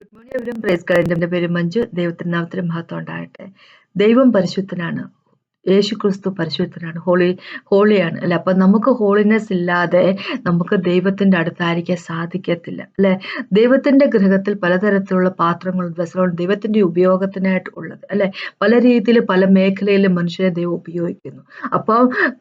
Good morning എവരും praise എന്റെ പേര് മഞ്ജു. ദൈവത്തിന് നാമത്തിന് മഹത്വം ഉണ്ടാകട്ടെ. ദൈവം പരിശുദ്ധനാണ്. യേശു ക്രിസ്തു പരിശുദ്ധനാണ് ഹോളി ഹോളിയാണ് അല്ലെ? അപ്പൊ നമുക്ക് ഹോളിനെസ് ഇല്ലാതെ നമുക്ക് ദൈവത്തിന്റെ അടുത്തായിരിക്കാൻ സാധിക്കത്തില്ല അല്ലെ? ദൈവത്തിന്റെ ഗൃഹത്തിൽ പലതരത്തിലുള്ള പാത്രങ്ങൾ വെസലുകളും ദൈവത്തിന്റെ ഉപയോഗത്തിനായിട്ട് ഉള്ളത് അല്ലെ? പല രീതിയിൽ പല മേഖലയിലും മനുഷ്യരെ ദൈവം ഉപയോഗിക്കുന്നു. അപ്പോൾ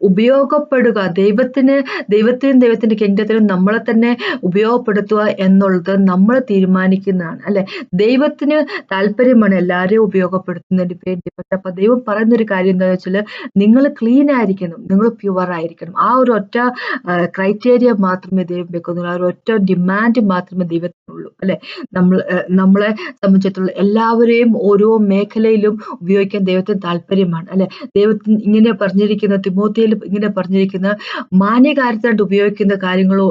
ഉപയോഗപ്പെടുക ദൈവത്തിന് ദൈവത്തിനും ദൈവത്തിന്റെ കിങ്ഡത്തിനും നമ്മളെ തന്നെ ഉപയോഗപ്പെടുത്തുക എന്നുള്ളത് നമ്മൾ തീരുമാനിക്കുന്നതാണ് അല്ലെ? ദൈവത്തിന് താല്പര്യമാണ് എല്ലാവരെയും ഉപയോഗപ്പെടുത്തുന്നതിന് വേണ്ടി. പക്ഷെ അപ്പൊ ദൈവം പറയുന്നൊരു കാര്യം എന്താണെന്ന് വെച്ചാൽ നിങ്ങൾ ക്ലീൻ ആയിരിക്കണം നിങ്ങൾ പ്യുവർ ആയിരിക്കണം. ആ ഒരു ഒറ്റ ക്രൈറ്റീരിയ മാത്രമേ ദൈവം വെക്കുന്നുള്ളൂ. ആ ഒരു ഒറ്റ ഡിമാൻഡ് മാത്രമേ ദൈവത്തിനുള്ളൂ. അല്ലെ? നമ്മൾ നമ്മളെ സംബന്ധിച്ചിടത്തോളം എല്ലാവരെയും ഓരോ മേഖലയിലും ഉപയോഗിക്കാൻ ദൈവത്തിന് താല്പര്യമാണ്. അല്ലെ? ദൈവത്തിന് ഇങ്ങനെ പറഞ്ഞിരിക്കുന്ന തിമോത്തിയിൽ ഇങ്ങനെ പറഞ്ഞിരിക്കുന്ന മാന്യകാര്യത്തിനായിട്ട് ഉപയോഗിക്കുന്ന കാര്യങ്ങളോ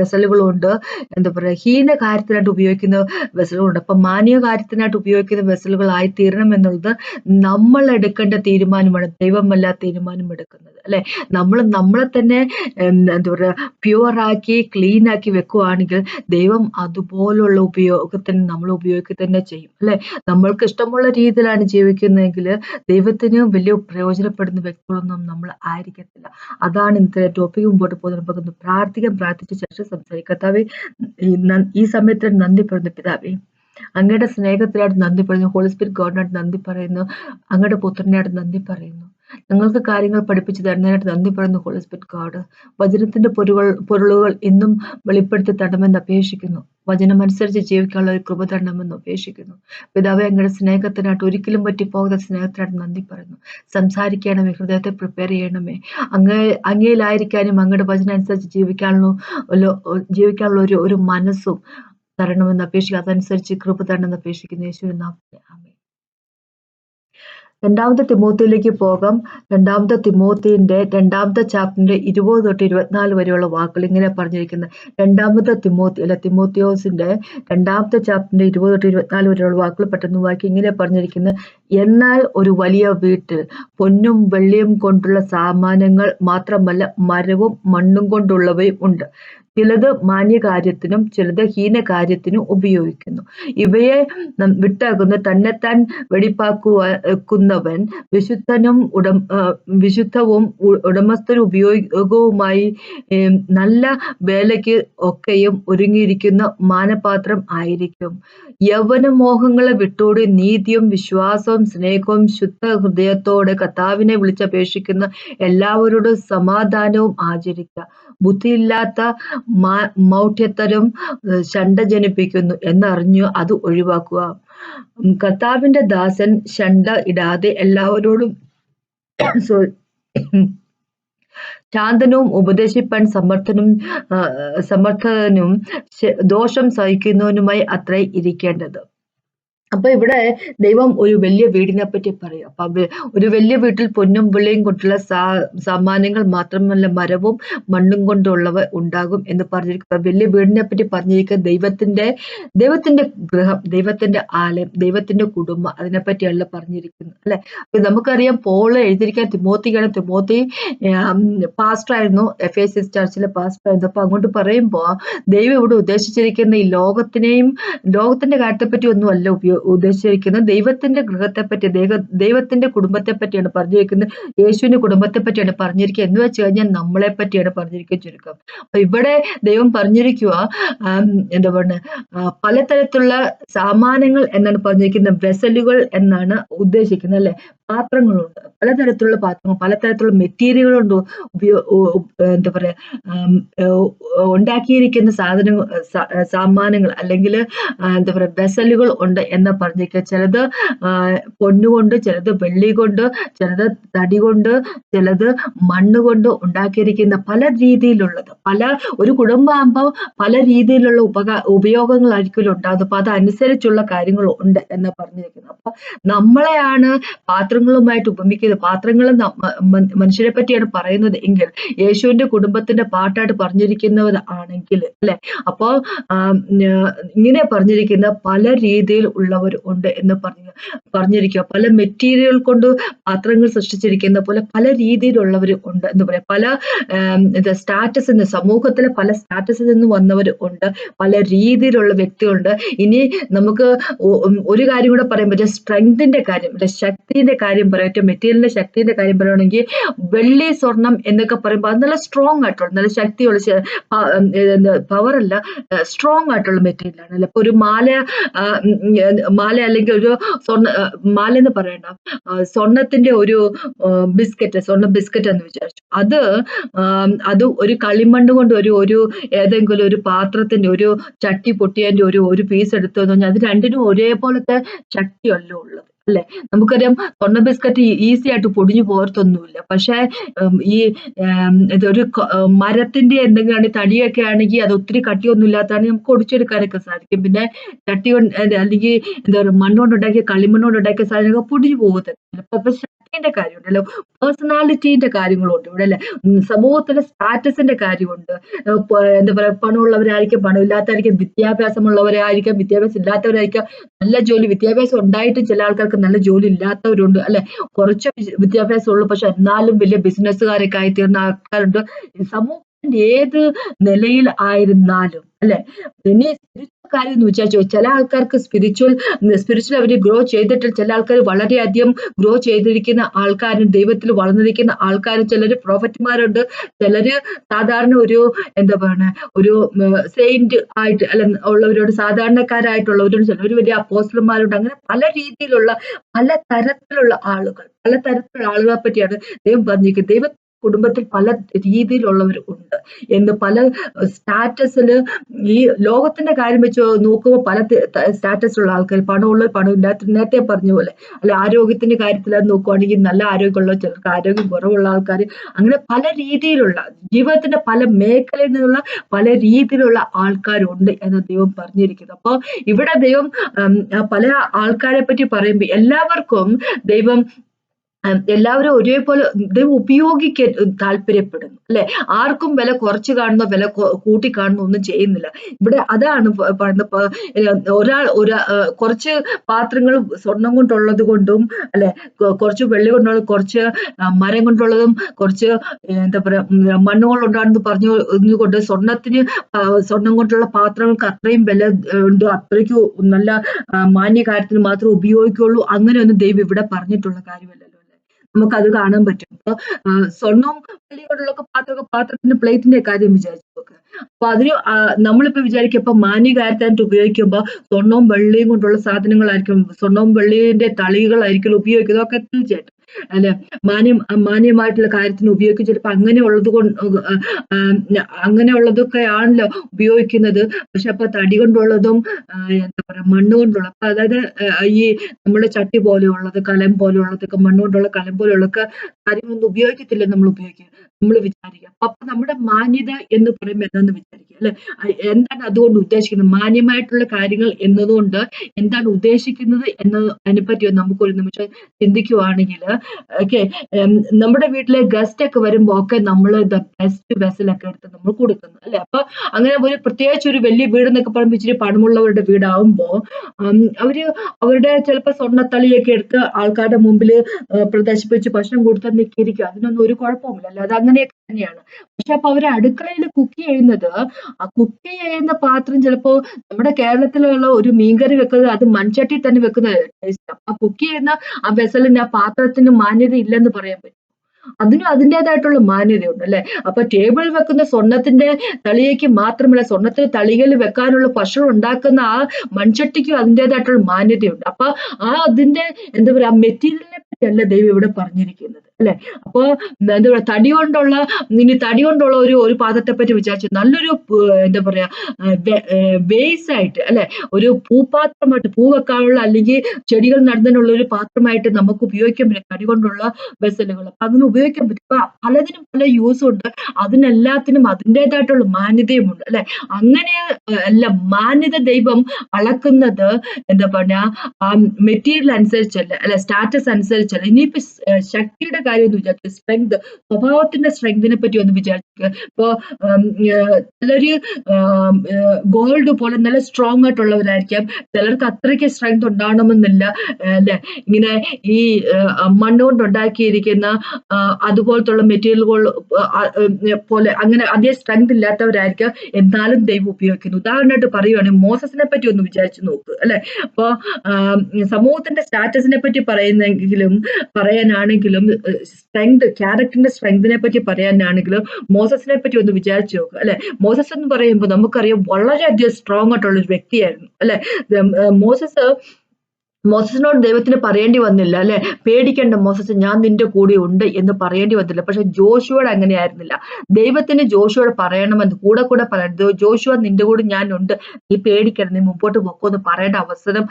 വെസലുകളോ ഉണ്ട്. എന്താ പറയുക ഹീന കാര്യത്തിനായിട്ട് ഉപയോഗിക്കുന്ന വെസലുകളുണ്ട് അപ്പൊ മാന്യ കാര്യത്തിനായിട്ട് ഉപയോഗിക്കുന്ന വെസലുകളായി തീരണം എന്നുള്ളത് നമ്മൾ എടുക്കേണ്ട തീരുമാനമാണ് ദൈവമല്ല തീരുമാനം എടുക്കുന്നത് അല്ലെ? നമ്മൾ നമ്മളെ തന്നെ എന്താ പറയുക പ്യുവറാക്കി ക്ലീൻ ആക്കി വെക്കുവാണെങ്കിൽ ദൈവം അതുപോലുള്ള ഉപയോഗത്തിന് നമ്മൾ ഉപയോഗിക്കുക തന്നെ ചെയ്യും അല്ലെ? നമ്മൾക്ക് ഇഷ്ടമുള്ള രീതിയിലാണ് ജീവിക്കുന്നതെങ്കിൽ ദൈവത്തിന് വലിയ പ്രയോജനപ്പെടുന്ന വ്യക്തികളൊന്നും നമ്മൾ ആയിരിക്കത്തില്ല. അതാണ് ഇന്നത്തെ ടോപ്പിക് മുമ്പോട്ട് പോകുന്നത്. പ്രാർത്ഥിക്കാൻ പ്രാർത്ഥിച്ച ശേഷം സംസാരിക്കത്താവേ ഈ സമയത്ത് നന്ദി പറഞ്ഞ പിതാവേ. അങ്ങയുടെ സ്നേഹത്തിലായിട്ട് നന്ദി പറയുന്നു. ഹോളി സ്പിരിറ്റ് ഗോഡിനായിട്ട് നന്ദി പറയുന്നു. അങ്ങയുടെ പുത്രനായിട്ട് നന്ദി പറയുന്നു. ഞങ്ങൾക്ക് കാര്യങ്ങൾ പഠിപ്പിച്ചു തരുന്നതിനായിട്ട് നന്ദി പറയുന്നു ഹോളി സ്പിരിറ്റ് ഗോഡ്. വചനത്തിന്റെ പൊരുകൾ പൊരുളുകൾ ഇന്നും വെളിപ്പെടുത്തി തരണമെന്ന് അപേക്ഷിക്കുന്നു. വചനമനുസരിച്ച് ജീവിക്കാനുള്ള ഒരു കൃപ തരണമെന്ന് അപേക്ഷിക്കുന്നു. പിതാവെ അങ്ങയുടെ സ്നേഹത്തിനായിട്ട് ഒരിക്കലും പറ്റിപ്പോകാത്ത സ്നേഹത്തിനായിട്ട് നന്ദി പറയുന്നു. സംസാരിക്കണമേ ഹൃദയത്തെ പ്രിപ്പയർ ചെയ്യണമേ. അങ്ങേ അങ്ങയിലായിരിക്കാനും അങ്ങയുടെ വചനം അനുസരിച്ച് ജീവിക്കാനുള്ള ജീവിക്കാനുള്ള ഒരു ഒരു മനസ്സും തരണമെന്ന് അപേക്ഷിക്കുക. അതനുസരിച്ച് കൃപ തരണമെന്ന് അപേക്ഷിക്കുന്നു. യേശുവിൻ രണ്ടാമത്തെ തിമോത്തിയിലേക്ക് പോകാം. രണ്ടാമത്തെ തിമോത്തിന്റെ രണ്ടാമത്തെ ചാപ്റ്ററിന്റെ ഇരുപത് തൊട്ട് ഇരുപത്തിനാല് വരെയുള്ള വാക്കുകൾ ഇങ്ങനെ പറഞ്ഞിരിക്കുന്നത് രണ്ടാമത്തെ തിമോത്തി അല്ല തിമോത്തിയോസിന്റെ രണ്ടാമത്തെ ചാപ്റ്ററിന്റെ ഇരുപത് തൊട്ട് ഇരുപത്തിനാല് വരെയുള്ള വാക്കുകൾ പെട്ടെന്ന് വാക്കി ഇങ്ങനെ പറഞ്ഞിരിക്കുന്നത് എന്നാൽ ഒരു വലിയ വീട്ടിൽ പൊന്നും വെള്ളിയും കൊണ്ടുള്ള സാമാനങ്ങൾ മാത്രമല്ല മരവും മണ്ണും കൊണ്ടുള്ളവയും ഉണ്ട്. ചിലത് മാന്യകാര്യത്തിനും ചിലത് ഹീനകാര്യത്തിനും ഉപയോഗിക്കുന്നു. ഇവയെ വിട്ടകുന്ന തന്നെത്താൻ വെടിപ്പാക്കുന്നവൻ വിശുദ്ധവും ഉടമസ്ഥരും ഉപയോഗവുമായി നല്ല വേലയ്ക്ക് ഒക്കെയും ഒരുങ്ങിയിരിക്കുന്ന മാനപാത്രം ആയിരിക്കും. യൗവന മോഹങ്ങളെ വിട്ടോടി നീതിയും വിശ്വാസവും സ്നേഹവും ശുദ്ധ ഹൃദയത്തോടെ കർത്താവിനെ വിളിച്ചപേക്ഷിക്കുന്ന എല്ലാവരോടും സമാധാനവും ആചരിക്കുക. ബുദ്ധിയില്ലാത്ത മൗഢ്യത്തരം ശണ്ട ജനിപ്പിക്കുന്നു എന്നറിഞ്ഞു അത് ഒഴിവാക്കുക. കർത്താവിന്റെ ദാസൻ ശണ്ട ഇടാതെ എല്ലാവരോടും ശാന്തനും ഉപദേശിപ്പാൻ സമർത്ഥനും സമർത്ഥനും ദോഷം സഹിക്കുന്നവനുമായി അത്ര ഇരിക്കേണ്ടത്. അപ്പൊ ഇവിടെ ദൈവം ഒരു വലിയ വീടിനെ പറ്റി പറയും. അപ്പൊ ഒരു വലിയ വീട്ടിൽ പൊന്നും വെള്ളിയും കൊണ്ടുള്ള സാ സാമാന്യങ്ങൾ മാത്രമല്ല മരവും മണ്ണും കൊണ്ടുള്ളവ ഉണ്ടാകും എന്ന് പറഞ്ഞിരിക്കും. വലിയ വീടിനെ പറ്റി പറഞ്ഞിരിക്കുക ദൈവത്തിന്റെ ദൈവത്തിന്റെ ഗൃഹം ദൈവത്തിന്റെ ആലയം ദൈവത്തിന്റെ കുടുംബം അതിനെപ്പറ്റിയല്ല പറഞ്ഞിരിക്കുന്നത് അല്ലെ? അപ്പൊ നമുക്കറിയാം പോൾ എഴുതിയിരിക്കാൻ തിമോത്തിക്കാണ് തിമോത്തി പാസ്റ്റർ ആയിരുന്നു എഫ് എസ് എസ് ചർച്ചിലെ പാസ്റ്റർ ആയിരുന്നു. അപ്പൊ അങ്ങോട്ട് പറയുമ്പോ ദൈവം ഇവിടെ ഉദ്ദേശിച്ചിരിക്കുന്ന ഈ ലോകത്തിനെയും ലോകത്തിന്റെ കാര്യത്തെപ്പറ്റി ഒന്നും അല്ല ഉപയോഗ ഉദ്ദേശിച്ചിരിക്കുന്നത് ദൈവത്തിന്റെ ഗൃഹത്തെപ്പറ്റി ദൈവ ദൈവത്തിന്റെ കുടുംബത്തെ പറ്റിയാണ് പറഞ്ഞിരിക്കുന്നത്. യേശുവിന്റെ കുടുംബത്തെ പറ്റിയാണ് പറഞ്ഞിരിക്കുക. എന്ന് വെച്ച് കഴിഞ്ഞാൽ നമ്മളെ പറ്റിയാണ് പറഞ്ഞിരിക്കുക ചുരുക്കം അപ്പൊ ഇവിടെ ദൈവം പറഞ്ഞിരിക്കുക എന്താ പറയുക പലതരത്തിലുള്ള സാമാനങ്ങൾ എന്നാണ് പറഞ്ഞിരിക്കുന്നത്. വെസലുകൾ എന്നാണ് ഉദ്ദേശിക്കുന്നത് അല്ലെ? പാത്രങ്ങളുണ്ട്. പലതരത്തിലുള്ള പാത്രങ്ങൾ പലതരത്തിലുള്ള മെറ്റീരിയലുകളുണ്ട് ഉപയോ എന്താ പറയാ ഉണ്ടാക്കിയിരിക്കുന്ന സാധനങ്ങൾ സാമാനങ്ങൾ അല്ലെങ്കിൽ എന്താ പറയാ വെസലുകൾ ഉണ്ട് എന്ന് പറഞ്ഞേക്ക ചിലത് പൊന്നുകൊണ്ട് ചിലത് വെള്ളി കൊണ്ട് ചിലത് തടി കൊണ്ട് ചിലത് മണ്ണ് കൊണ്ട് ഉണ്ടാക്കിയിരിക്കുന്ന പല രീതിയിലുള്ളത്. പല ഒരു കുടുംബമാകുമ്പോൾ പല രീതിയിലുള്ള ഉപയോഗങ്ങൾ ഉപയോഗങ്ങളായിരിക്കും ഉണ്ടാകുന്നത് അപ്പൊ അതനുസരിച്ചുള്ള കാര്യങ്ങൾ ഉണ്ട് എന്ന് പറഞ്ഞിരിക്കുന്നത് അപ്പൊ നമ്മളെയാണ് പാത്ര പാത്രങ്ങളുമായിട്ട് ഉപമിക്കുന്നത് പാത്രങ്ങൾ മനുഷ്യരെ പറ്റിയാണ് പറയുന്നത് എങ്കിൽ യേശുവിന്റെ കുടുംബത്തിന്റെ പാട്ടായിട്ട് പറഞ്ഞിരിക്കുന്നത് ആണെങ്കിൽ അല്ലെ? അപ്പോ ഇങ്ങനെ പറഞ്ഞിരിക്കുന്ന പല രീതിയിൽ ഉള്ളവർ ഉണ്ട് എന്ന് പറഞ്ഞു പറഞ്ഞിരിക്കുക. പല മെറ്റീരിയൽ കൊണ്ട് പാത്രങ്ങൾ സൃഷ്ടിച്ചിരിക്കുന്ന പോലെ പല രീതിയിലുള്ളവർ ഉണ്ട് എന്ന് പറയാം. പല സ്റ്റാറ്റസിൽ നിന്ന് സമൂഹത്തിലെ പല സ്റ്റാറ്റസിൽ നിന്ന് വന്നവർ ഉണ്ട്. പല രീതിയിലുള്ള വ്യക്തികളുണ്ട്. ഇനി നമുക്ക് ഒരു കാര്യം കൂടെ പറയാൻ പറ്റും. സ്ട്രെങ്തിന്റെ കാര്യം ശക്തിന്റെ കാര്യം പറയട്ടെ മെറ്റീരിയലിന്റെ ശക്തിന്റെ കാര്യം പറയുകയാണെങ്കിൽ വെള്ളി സ്വർണം എന്നൊക്കെ പറയുമ്പോൾ അത് നല്ല സ്ട്രോങ് ആയിട്ടുള്ള നല്ല ശക്തിയുള്ള പവർ അല്ല സ്ട്രോങ് ആയിട്ടുള്ള മെറ്റീരിയലാണ് അല്ലെ ഒരു മാല മാല അല്ലെങ്കിൽ ഒരു സ്വർണ മാല എന്ന് പറയണ്ട. സ്വർണത്തിന്റെ ഒരു ബിസ്ക്കറ്റ് സ്വർണ ബിസ്ക്കറ്റ് എന്ന് വിചാരിച്ചു. അത് അത് ഒരു കളിമണ്ണ് കൊണ്ട് ഒരു ഒരു ഏതെങ്കിലും ഒരു പാത്രത്തിന്റെ ഒരു ചട്ടി പൊട്ടിയതിന്റെ ഒരു ഒരു പീസ് എടുത്തു എന്ന് പറഞ്ഞാൽ അത് രണ്ടിനും ഒരേപോലത്തെ ശക്തിയല്ല ഉള്ളത്. അല്ലെ? നമുക്കറിയാം സ്വർണ ബിസ്ക്കറ്റ് ഈസി ആയിട്ട് പൊടിഞ്ഞു പോകത്തൊന്നുമില്ല. പക്ഷേ ഈ ഇതൊരു മരത്തിന്റെ എന്തെങ്കിലും തടിയൊക്കെ ആണെങ്കിൽ അത് ഒത്തിരി കട്ടിയൊന്നും ഇല്ലാത്തതാണെങ്കിൽ നമുക്ക് ഒടിച്ചെടുക്കാനൊക്കെ സാധിക്കും. പിന്നെ ചട്ടി അല്ലെങ്കിൽ എന്താ പറയുക മണ്ണുകൊണ്ട് ഉണ്ടാക്കിയ കളിമണ്ണുകൊണ്ട് ഉണ്ടാക്കിയ സാധനങ്ങൾ പൊടിഞ്ഞു പോകത്തില്ല അപ്പൊ ശക്തിന്റെ കാര്യമുണ്ടല്ലോ. പേഴ്സണാലിറ്റീന്റെ കാര്യങ്ങളുണ്ട് ഇവിടെ അല്ലെ? സമൂഹത്തിലെ സ്റ്റാറ്റസിന്റെ കാര്യമുണ്ട്. എന്താ പറയാ പണമുള്ളവരായിരിക്കും പണമില്ലാത്തവരായിരിക്കും വിദ്യാഭ്യാസമുള്ളവരായിരിക്കാം വിദ്യാഭ്യാസം ഇല്ലാത്തവരായിരിക്കാം. നല്ല ജോലി വിദ്യാഭ്യാസം ഉണ്ടായിട്ട് ചില ആൾക്കാർക്ക് നല്ല ജോലി ഇല്ലാത്തവരുണ്ട് അല്ലെ? കുറച്ച് വിദ്യാഭ്യാസം ഉള്ളു പക്ഷെ എന്നാലും വലിയ ബിസിനസ്സുകാരൊക്കെ ആയി തീർന്ന ആൾക്കാരുണ്ട്. സമൂഹത്തിന്റെ ഏത് നിലയിൽ ആയിരുന്നാലും അല്ലെ? ഇനി കാര്യം എന്ന് വെച്ചാൽ ചില ആൾക്കാർക്ക് സ്പിരിച്വൽ സ്പിരിച്വൽ അവർ ഗ്രോ ചെയ്തിട്ട് ചില ആൾക്കാർ വളരെയധികം ഗ്രോ ചെയ്തിരിക്കുന്ന ആൾക്കാരും ദൈവത്തിൽ വളർന്നിരിക്കുന്ന ആൾക്കാരും ചിലർ പ്രോഫറ്റ്മാരുണ്ട് ചിലര് സാധാരണ ഒരു എന്താ പറയുക ഒരു സെയിന്റ് ആയിട്ട് അല്ല ഉള്ളവരോട് സാധാരണക്കാരായിട്ടുള്ളവരോട് ചിലർ വലിയ അപ്പോസ്റ്റർമാരുണ്ട് അങ്ങനെ പല രീതിയിലുള്ള പല തരത്തിലുള്ള ആളുകൾ പല തരത്തിലുള്ള ആളുകളെ പറ്റിയാണ് ദൈവം പറഞ്ഞിരിക്കുന്നത്. ദൈവം കുടുംബത്തിൽ പല രീതിയിലുള്ളവർ ഉണ്ട്. എന്ന് പല സ്റ്റാറ്റസിൽ ഈ ലോകത്തിന്റെ കാര്യം വെച്ച് നോക്കുമ്പോൾ പല സ്റ്റാറ്റസിലുള്ള ആൾക്കാർ പണമുള്ള പണമില്ലാത്ത നേരത്തെ പറഞ്ഞ പോലെ അല്ല ആരോഗ്യത്തിന്റെ കാര്യത്തിൽ അത് നോക്കുവാണെങ്കിൽ നല്ല ആരോഗ്യമുള്ള ചിലർക്ക് ആരോഗ്യം കുറവുള്ള ആൾക്കാർ അങ്ങനെ പല രീതിയിലുള്ള ജീവിതത്തിന്റെ പല മേഖലയിൽ നിന്നുള്ള പല രീതിയിലുള്ള ആൾക്കാരുണ്ട് എന്ന് ദൈവം പറഞ്ഞിരിക്കുന്നു. അപ്പോൾ ഇവിടെ ദൈവം പല ആൾക്കാരെ പറ്റി പറയുമ്പോൾ എല്ലാവർക്കും ദൈവം എല്ലാവരും ഒരേപോലെ ദൈവം ഉപയോഗിക്കാൻ താല്പര്യപ്പെടുന്നു അല്ലെ? ആർക്കും വില കുറച്ച് കാണുന്നോ വില കൂട്ടി കാണുന്നോ ഒന്നും ചെയ്യുന്നില്ല. ഇവിടെ അതാണ് പറയുന്നത് ഒരാൾ ഒരാ കുറച്ച് പാത്രങ്ങൾ സ്വർണം കൊണ്ടുള്ളത് കൊണ്ടും അല്ലെ? കുറച്ച് വെള്ളി കൊണ്ടുള്ള കുറച്ച് മരം കൊണ്ടുള്ളതും കുറച്ച് എന്താ പറയാ മണ്ണുകൾ ഉണ്ടാണെന്ന് പറഞ്ഞു കൊണ്ട് സ്വർണത്തിന് സ്വർണം കൊണ്ടുള്ള പാത്രങ്ങൾക്ക് അത്രയും വില ഉണ്ട്. അത്രയ്ക്ക് നല്ല മാന്യ കാര്യത്തിന് മാത്രമേ ഉപയോഗിക്കുള്ളൂ. അങ്ങനെയൊന്നും ദൈവം ഇവിടെ പറഞ്ഞിട്ടുള്ള കാര്യമല്ല. നമുക്കത് കാണാൻ പറ്റും. അപ്പൊ സ്വർണവും വെള്ളിയും കൊണ്ടുള്ളൊക്കെ പാത്രമൊക്കെ പാത്രത്തിന്റെ പ്ലേറ്റിന്റെ കാര്യം വിചാരിച്ചു നോക്കുക അപ്പൊ അതിന് നമ്മളിപ്പോ വിചാരിക്കും ഇപ്പൊ മാന്യകാര്യത്തിനായിട്ട് ഉപയോഗിക്കുമ്പോ സ്വർണവും വെള്ളിയും കൊണ്ടുള്ള സാധനങ്ങളായിരിക്കും സ്വർണവും വെള്ളിയുടെ തളികളായിരിക്കും ഉപയോഗിക്കുന്നത് ഒക്കെ തീർച്ചയായിട്ടും. അല്ലെ? മാന്യം മാന്യമായിട്ടുള്ള കാര്യത്തിന് ഉപയോഗിക്കും ചിലപ്പോൾ അങ്ങനെയുള്ളത് കൊണ്ട് അങ്ങനെയുള്ളതൊക്കെ ആണല്ലോ ഉപയോഗിക്കുന്നത്. പക്ഷെ അപ്പൊ തടി കൊണ്ടുള്ളതും എന്താ പറയാ മണ്ണ് കൊണ്ടുള്ള അപ്പൊ അതായത് ഈ നമ്മുടെ ചട്ടി പോലെയുള്ളത് കലം പോലെയുള്ളതൊക്കെ മണ്ണ് കൊണ്ടുള്ള കലം പോലെയുള്ളതൊക്കെ കാര്യങ്ങളൊന്നും ഉപയോഗിക്കത്തില്ല നമ്മൾ ഉപയോഗിക്കുക നമ്മൾ വിചാരിക്കുക അപ്പൊ നമ്മുടെ മാന്യത എന്ന് പറയുമ്പോൾ എന്താന്ന് വിചാരിക്കുക അല്ലെ? എന്താണ് അതുകൊണ്ട് ഉദ്ദേശിക്കുന്നത്? മാന്യമായിട്ടുള്ള കാര്യങ്ങൾ എന്നതുകൊണ്ട് എന്താണ് ഉദ്ദേശിക്കുന്നത് എന്നത് അതിനെപ്പറ്റി നമുക്കൊരു നിമിഷം ചിന്തിക്കുവാണെങ്കിൽ ഓക്കെ നമ്മുടെ വീട്ടിലെ ഗസ്റ്റ് ഒക്കെ വരുമ്പോ ഒക്കെ നമ്മൾ ദ ബെസ്റ്റ് വെസലൊക്കെ എടുത്ത് നമ്മൾ കൊടുക്കുന്നു അല്ലെ? അപ്പൊ അങ്ങനെ ഒരു പ്രത്യേകിച്ച് ഒരു വലിയ വീട് എന്നൊക്കെ പറയുമ്പോൾ ഇച്ചിരി പണമുള്ളവരുടെ വീടാവുമ്പോൾ അവർ അവരുടെ ചിലപ്പോൾ സ്വർണത്തളിയൊക്കെ എടുത്ത് ആൾക്കാരുടെ മുമ്പിൽ പ്രദർശിപ്പിച്ച് ഭക്ഷണം കൊടുത്താൽ നിൽക്കിയിരിക്കും അതിനൊന്നും ഒരു കുഴപ്പമില്ല അല്ലാതെ അങ്ങനെയൊക്കെ തന്നെയാണ്. പക്ഷെ അപ്പൊ അവർ അടുക്കളയിൽ കുക്ക് ചെയ്യുന്നത് ആ കുക്ക് ചെയ്യുന്ന പാത്രം ചിലപ്പോ നമ്മുടെ കേരളത്തിലുള്ള ഒരു മീൻകറി വെക്കുന്നത് അത് മൺചട്ടി തന്നെ വെക്കുന്ന ടേസ്റ്റ് ആ. കുക്ക് ചെയ്യുന്ന ആ വെസലിന് ആ പാത്രത്തിന് മാന്യത ഇല്ലെന്ന് പറയാൻ പറ്റും. അതിനും അതിന്റെതായിട്ടുള്ള മാന്യതയുണ്ട് അല്ലെ? അപ്പൊ ടേബിൾ വെക്കുന്ന സ്വർണത്തിന്റെ തളിയേക്ക് മാത്രമല്ല സ്വർണത്തിന് തളികൾ വെക്കാനുള്ള ഭക്ഷണം ഉണ്ടാക്കുന്ന ആ മൺചട്ടിക്കും അതിന്റെതായിട്ടുള്ള മാന്യതയുണ്ട്. അപ്പൊ ആ അതിന്റെ എന്താ പറയാ മെറ്റീരിയലിനെ പറ്റിയല്ല ദൈവം ഇവിടെ പറഞ്ഞിരിക്കുന്നത്. അല്ലെ? അപ്പൊ എന്താ പറയാ തടി കൊണ്ടുള്ള ഇനി തടി കൊണ്ടുള്ള ഒരു ഒരു പാദത്തെ പറ്റി വിചാരിച്ചു നല്ലൊരു എന്താ പറയാ വേസ് ആയിട്ട് അല്ലെ? ഒരു പൂപാത്രമായിട്ട് പൂ വെക്കാനുള്ള അല്ലെങ്കിൽ ചെടികൾ നടുന്നതിനുള്ള ഒരു പാത്രമായിട്ട് നമുക്ക് ഉപയോഗിക്കാൻ പറ്റും. തടി കൊണ്ടുള്ള വെസലുകൾ. അപ്പൊ അങ്ങനെ ഉപയോഗിക്കാൻ പറ്റും. അപ്പൊ പലതിനും പല യൂസും ഉണ്ട്. അതിനെല്ലാത്തിനും അതിന്റെതായിട്ടുള്ള മാന്യതയുമുണ്ട് അല്ലെ? അങ്ങനെ അല്ല മാന്യത ദൈവം അളക്കുന്നത് എന്താ പറയാ മെറ്റീരിയൽ അനുസരിച്ചല്ല അല്ലെ സ്റ്റാറ്റസ് അനുസരിച്ചല്ല. ഇനിയിപ്പോ ശക്തിയുടെ കാര്യം ഒന്ന് വിചാരിച്ചു സ്ട്രെങ്ത് സ്വഭാവത്തിന്റെ സ്ട്രെങ്തിനെ പറ്റി ഒന്ന് വിചാരിക്കുക. ഇപ്പോ ഉം, ചിലര് ഗോൾഡ് പോലെ നല്ല സ്ട്രോങ് ആയിട്ടുള്ളവരായിരിക്കാം. ചിലർക്ക് അത്രയ്ക്ക് സ്ട്രെങ്ത് ഉണ്ടാവണമെന്നില്ല ഏഹ്, അല്ലെ? ഇങ്ങനെ ഈ മണ്ണ് മണ്ണുകൊണ്ട് ഉണ്ടാക്കിയിരിക്കുന്ന അതുപോലത്തുള്ള മെറ്റീരിയലുകൾ പോലെ അങ്ങനെ അതേ സ്ട്രെങ്ത് ഇല്ലാത്തവരായിരിക്കാം. എന്നാലും ദൈവം ഉപയോഗിക്കുന്നു. ഉദാഹരണമായിട്ട് പറയുവാണെങ്കിൽ മോസസിനെ പറ്റി ഒന്ന് വിചാരിച്ചു നോക്ക് അല്ലെ? അപ്പോൾ സമൂഹത്തിന്റെ സ്റ്റാറ്റസിനെ പറ്റി പറയുന്നെങ്കിലും പറയാനാണെങ്കിലും സ്ട്രെങ്ത് ക്യാരക്ടറിന്റെ സ്ട്രെങ്തിനെ പറ്റി പറയാനാണെങ്കിലും മോസസിനെ പറ്റി ഒന്ന് വിചാരിച്ചു നോക്കുക അല്ലെ? മോസസ് എന്ന് പറയുമ്പോൾ നമുക്കറിയാം വളരെയധികം സ്ട്രോങ് ആയിട്ടുള്ള ഒരു വ്യക്തിയായിരുന്നു അല്ലെ? മോസസ് മോസസിനോട് ദൈവത്തിന് പറയേണ്ടി വന്നില്ല അല്ലെ? പേടിക്കേണ്ട മോസസ് ഞാൻ നിന്റെ കൂടെ ഉണ്ട് എന്ന് പറയേണ്ടി വന്നില്ല. പക്ഷെ ജോഷുവോട് അങ്ങനെയായിരുന്നില്ല. ദൈവത്തിന് ജോഷുവോട് പറയണമെന്ന് കൂടെ കൂടെ പറയണം. "ദോ- ജോഷുവ നിന്റെ കൂടെ ഞാൻ ഉണ്ട്. നീ പേടിക്കണം നീ മുമ്പോട്ട് പോക്കോ എന്ന് പറയേണ്ട അവസരം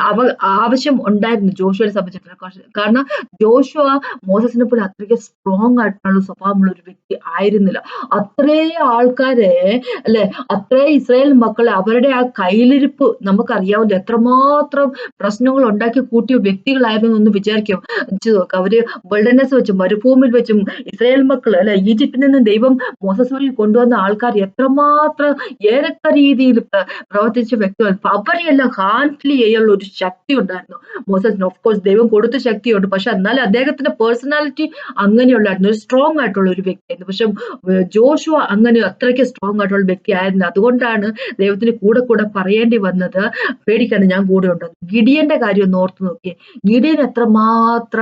അവ ആവശ്യം ഉണ്ടായിരുന്നു ജോഷുവിനെ സംബന്ധിച്ചിടത്തോളം. കാരണം- ജോഷുവ മോസസിനെ പോലെ അത്രയ്ക്ക് സ്ട്രോങ് ആയിട്ടുള്ള സ്വഭാവമുള്ള ഒരു വ്യക്തി ആയിരുന്നില്ല. അത്രയും ആൾക്കാരെ അല്ലെ? അത്രയും ഇസ്രായേൽ മക്കളെ അവരുടെ ആ കയ്യിലിരിപ്പ് നമുക്കറിയാവുന്ന എത്രമാത്രം പ്രശ്നങ്ങൾ ഉണ്ടാക്കി കൂട്ടിയ വ്യക്തികളായിരുന്നു എന്ന് വിചാരിക്കും. വെച്ച് അവർ ബൾഡനസ് വെച്ചും മരുഭൂമിയിൽ വെച്ചും ഇസ്രായേൽ മക്കൾ അല്ലെ ഈജിപ്തിൽ നിന്ന് ദൈവം മോസസ് വഴി കൊണ്ടുവന്ന ആൾക്കാർ എത്രമാത്രം ഏതൊക്കെ രീതിയിൽ പ്രവർത്തിച്ച വ്യക്തികൾ അവരെയെല്ലാം ഹാൻഡിൽ ചെയ്യാനുള്ള ഒരു ശക്തി ഉണ്ടായിരുന്നു. മോസസിന് ഓഫ് കോഴ്സ് ദൈവം കൊടുത്ത ശക്തിയുണ്ട്. പക്ഷെ എന്നാലും അദ്ദേഹത്തിന്റെ പേഴ്സണാലിറ്റി അങ്ങനെയുള്ളായിരുന്നു ഒരു സ്ട്രോങ് ആയിട്ടുള്ള ഒരു വ്യക്തിയായിരുന്നു. പക്ഷെ ജോഷു അങ്ങനെ അത്രയ്ക്ക് സ്ട്രോങ് ആയിട്ടുള്ള വ്യക്തി ആയിരുന്നു അതുകൊണ്ടാണ് ദൈവത്തിന് കൂടെ കൂടെ പറയേണ്ടി വന്നത് പേടിക്കാണ്ട് ഞാൻ കൂടെ ഉണ്ടെന്ന് ഗിഡിയന്റെ കാര്യം ഒന്ന് ഓർത്ത് നോക്കിയേ. ഗിഡിയൻ എത്രമാത്രം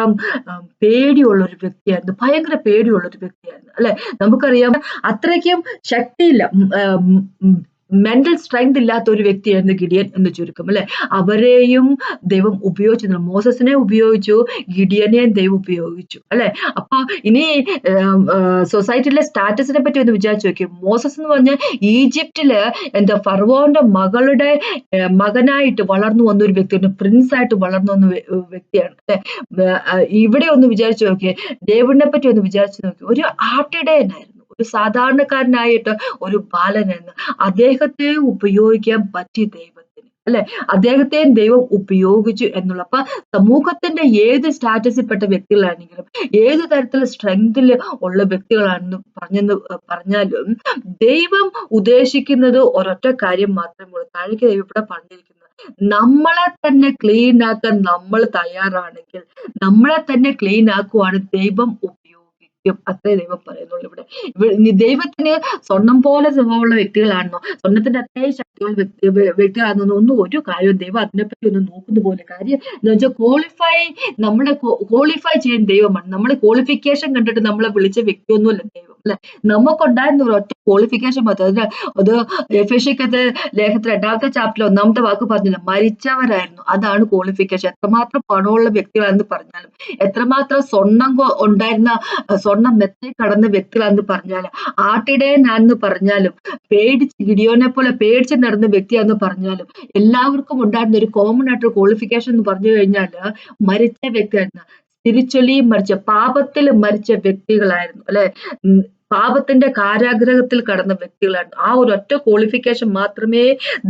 മാത്രം പേടിയുള്ള ഒരു വ്യക്തിയായിരുന്നു. ഭയങ്കര പേടിയുള്ള ഒരു വ്യക്തിയായിരുന്നു. അല്ലെ? നമുക്കറിയാം അത്രയ്ക്കും ശക്തിയില്ല. മെന്റൽ സ്ട്രെങ്ത് ഇല്ലാത്ത ഒരു വ്യക്തിയായിരുന്നു ഗിഡിയൻ എന്ന് ചുരുക്കം അല്ലെ? അവരെയും ദൈവം ഉപയോഗിച്ചു മോസസിനെ ഉപയോഗിച്ചു ഗിഡിയനെയും ദൈവം ഉപയോഗിച്ചു അല്ലെ? അപ്പൊ ഇനി സൊസൈറ്റിയിലെ സ്റ്റാറ്റസിനെ പറ്റി ഒന്ന് വിചാരിച്ചു നോക്കി മോസസ് എന്ന് പറഞ്ഞാൽ ഈജിപ്തിൽ എന്താ ഫർവോന്റെ മകളുടെ മകനായിട്ട് വളർന്നു വന്ന ഒരു വ്യക്തിയാണ് പ്രിൻസ് ആയിട്ട് വളർന്നു വന്ന വ്യക്തിയാണ് അല്ലെ? ഇവിടെ ഒന്ന് വിചാരിച്ചു നോക്കിയേ. ഡേവിഡിനെ പറ്റി ഒന്ന് വിചാരിച്ചു നോക്കി ഒരു ആട്ടിടയനായിരുന്നു ഒരു സാധാരണക്കാരനായിട്ട് ഒരു ബാലനായിരുന്നു അദ്ദേഹത്തെ ഉപയോഗിക്കാൻ പറ്റി ദൈവത്തിന് അല്ലെ? അദ്ദേഹത്തെ ദൈവം ഉപയോഗിച്ചു എന്നുള്ള അപ്പൊ സമൂഹത്തിന്റെ ഏത് സ്റ്റാറ്റസിൽ പെട്ട വ്യക്തികളാണെങ്കിലും ഏത് തരത്തിലുള്ള സ്ട്രെങ്തിൽ ഉള്ള വ്യക്തികളാണെന്ന് പറഞ്ഞെന്ന് പറഞ്ഞാലും ദൈവം ഉദ്ദേശിക്കുന്നത് ഒരൊറ്റ കാര്യം മാത്രമേ ഉള്ളൂ. താഴേക്ക് ദൈവം ഇവിടെ പറഞ്ഞിരിക്കുന്നത് നമ്മളെ തന്നെ ക്ലീൻ ആക്കാൻ നമ്മൾ തയ്യാറാണെങ്കിൽ നമ്മളെ തന്നെ ക്ലീൻ ആക്കുവാണ് ദൈവം ഉപയോഗിക്കും അത്രേ ദൈവം പറയുന്നുള്ളൂ ഇവിടെ. ദൈവത്തിന് സ്വർണം പോലെ സ്വഭാവമുള്ള വ്യക്തികളാണെന്നോ സ്വർണത്തിന്റെ അത്രയും ശക്തിയുള്ള വ്യക്തി വ്യക്തികളാണെന്നോ ഒന്നും ഒരു കാര്യവും ദൈവം അതിനെപ്പറ്റി ഒന്നും നോക്കുന്ന പോലെ കാര്യം എന്ന് വെച്ചാൽ ക്വാളിഫൈ നമ്മളെ ക്വാളിഫൈ ചെയ്യാൻ ദൈവമാണ്. നമ്മളെ ക്വാളിഫിക്കേഷൻ കണ്ടിട്ട് നമ്മളെ വിളിച്ച വ്യക്തിയൊന്നുമല്ല ദൈവം അല്ലെ? നമുക്കുണ്ടായിരുന്ന ഒരു ഒറ്റ ക്വാളിഫിക്കേഷൻ മാത്രം. അത് എഫേഷ്യക്കത്തെ ലേഖത്തിൽ രണ്ടാമത്തെ ചാപ്റ്ററിൽ ഒന്നാമത്തെ വാക്ക് പറഞ്ഞില്ല. മരിച്ചവരായിരുന്നു. അതാണ് ക്വാളിഫിക്കേഷൻ എത്രമാത്രം പണമുള്ള വ്യക്തികളാണെന്ന് പറഞ്ഞാലും എത്രമാത്രം സ്വർണം ഉണ്ടായിരുന്ന സ്വർണം മെത്തെ കടന്ന വ്യക്തികളാണെന്ന് പറഞ്ഞാലും ആട്ടിടയനാണെന്ന് പറഞ്ഞാലും പേടിച്ച് ഗിഡിയോനെ പോലെ പേടിച്ച് നടന്ന വ്യക്തിയാണെന്ന് പറഞ്ഞാലും എല്ലാവർക്കും ഉണ്ടായിരുന്ന ഒരു കോമൺ ആയിട്ടൊരു ക്വാളിഫിക്കേഷൻ എന്ന് പറഞ്ഞു കഴിഞ്ഞാൽ മരിച്ച വ്യക്തിയായിരുന്നു. സ്പിരിച്വലി മരിച്ച പാപത്തിൽ മരിച്ച വ്യക്തികളായിരുന്നു അല്ലെ? പാപത്തിന്റെ കാരാഗ്രഹത്തിൽ കടന്ന വ്യക്തികളായിരുന്നു ആ ഒരു ഒറ്റ ക്വാളിഫിക്കേഷൻ മാത്രമേ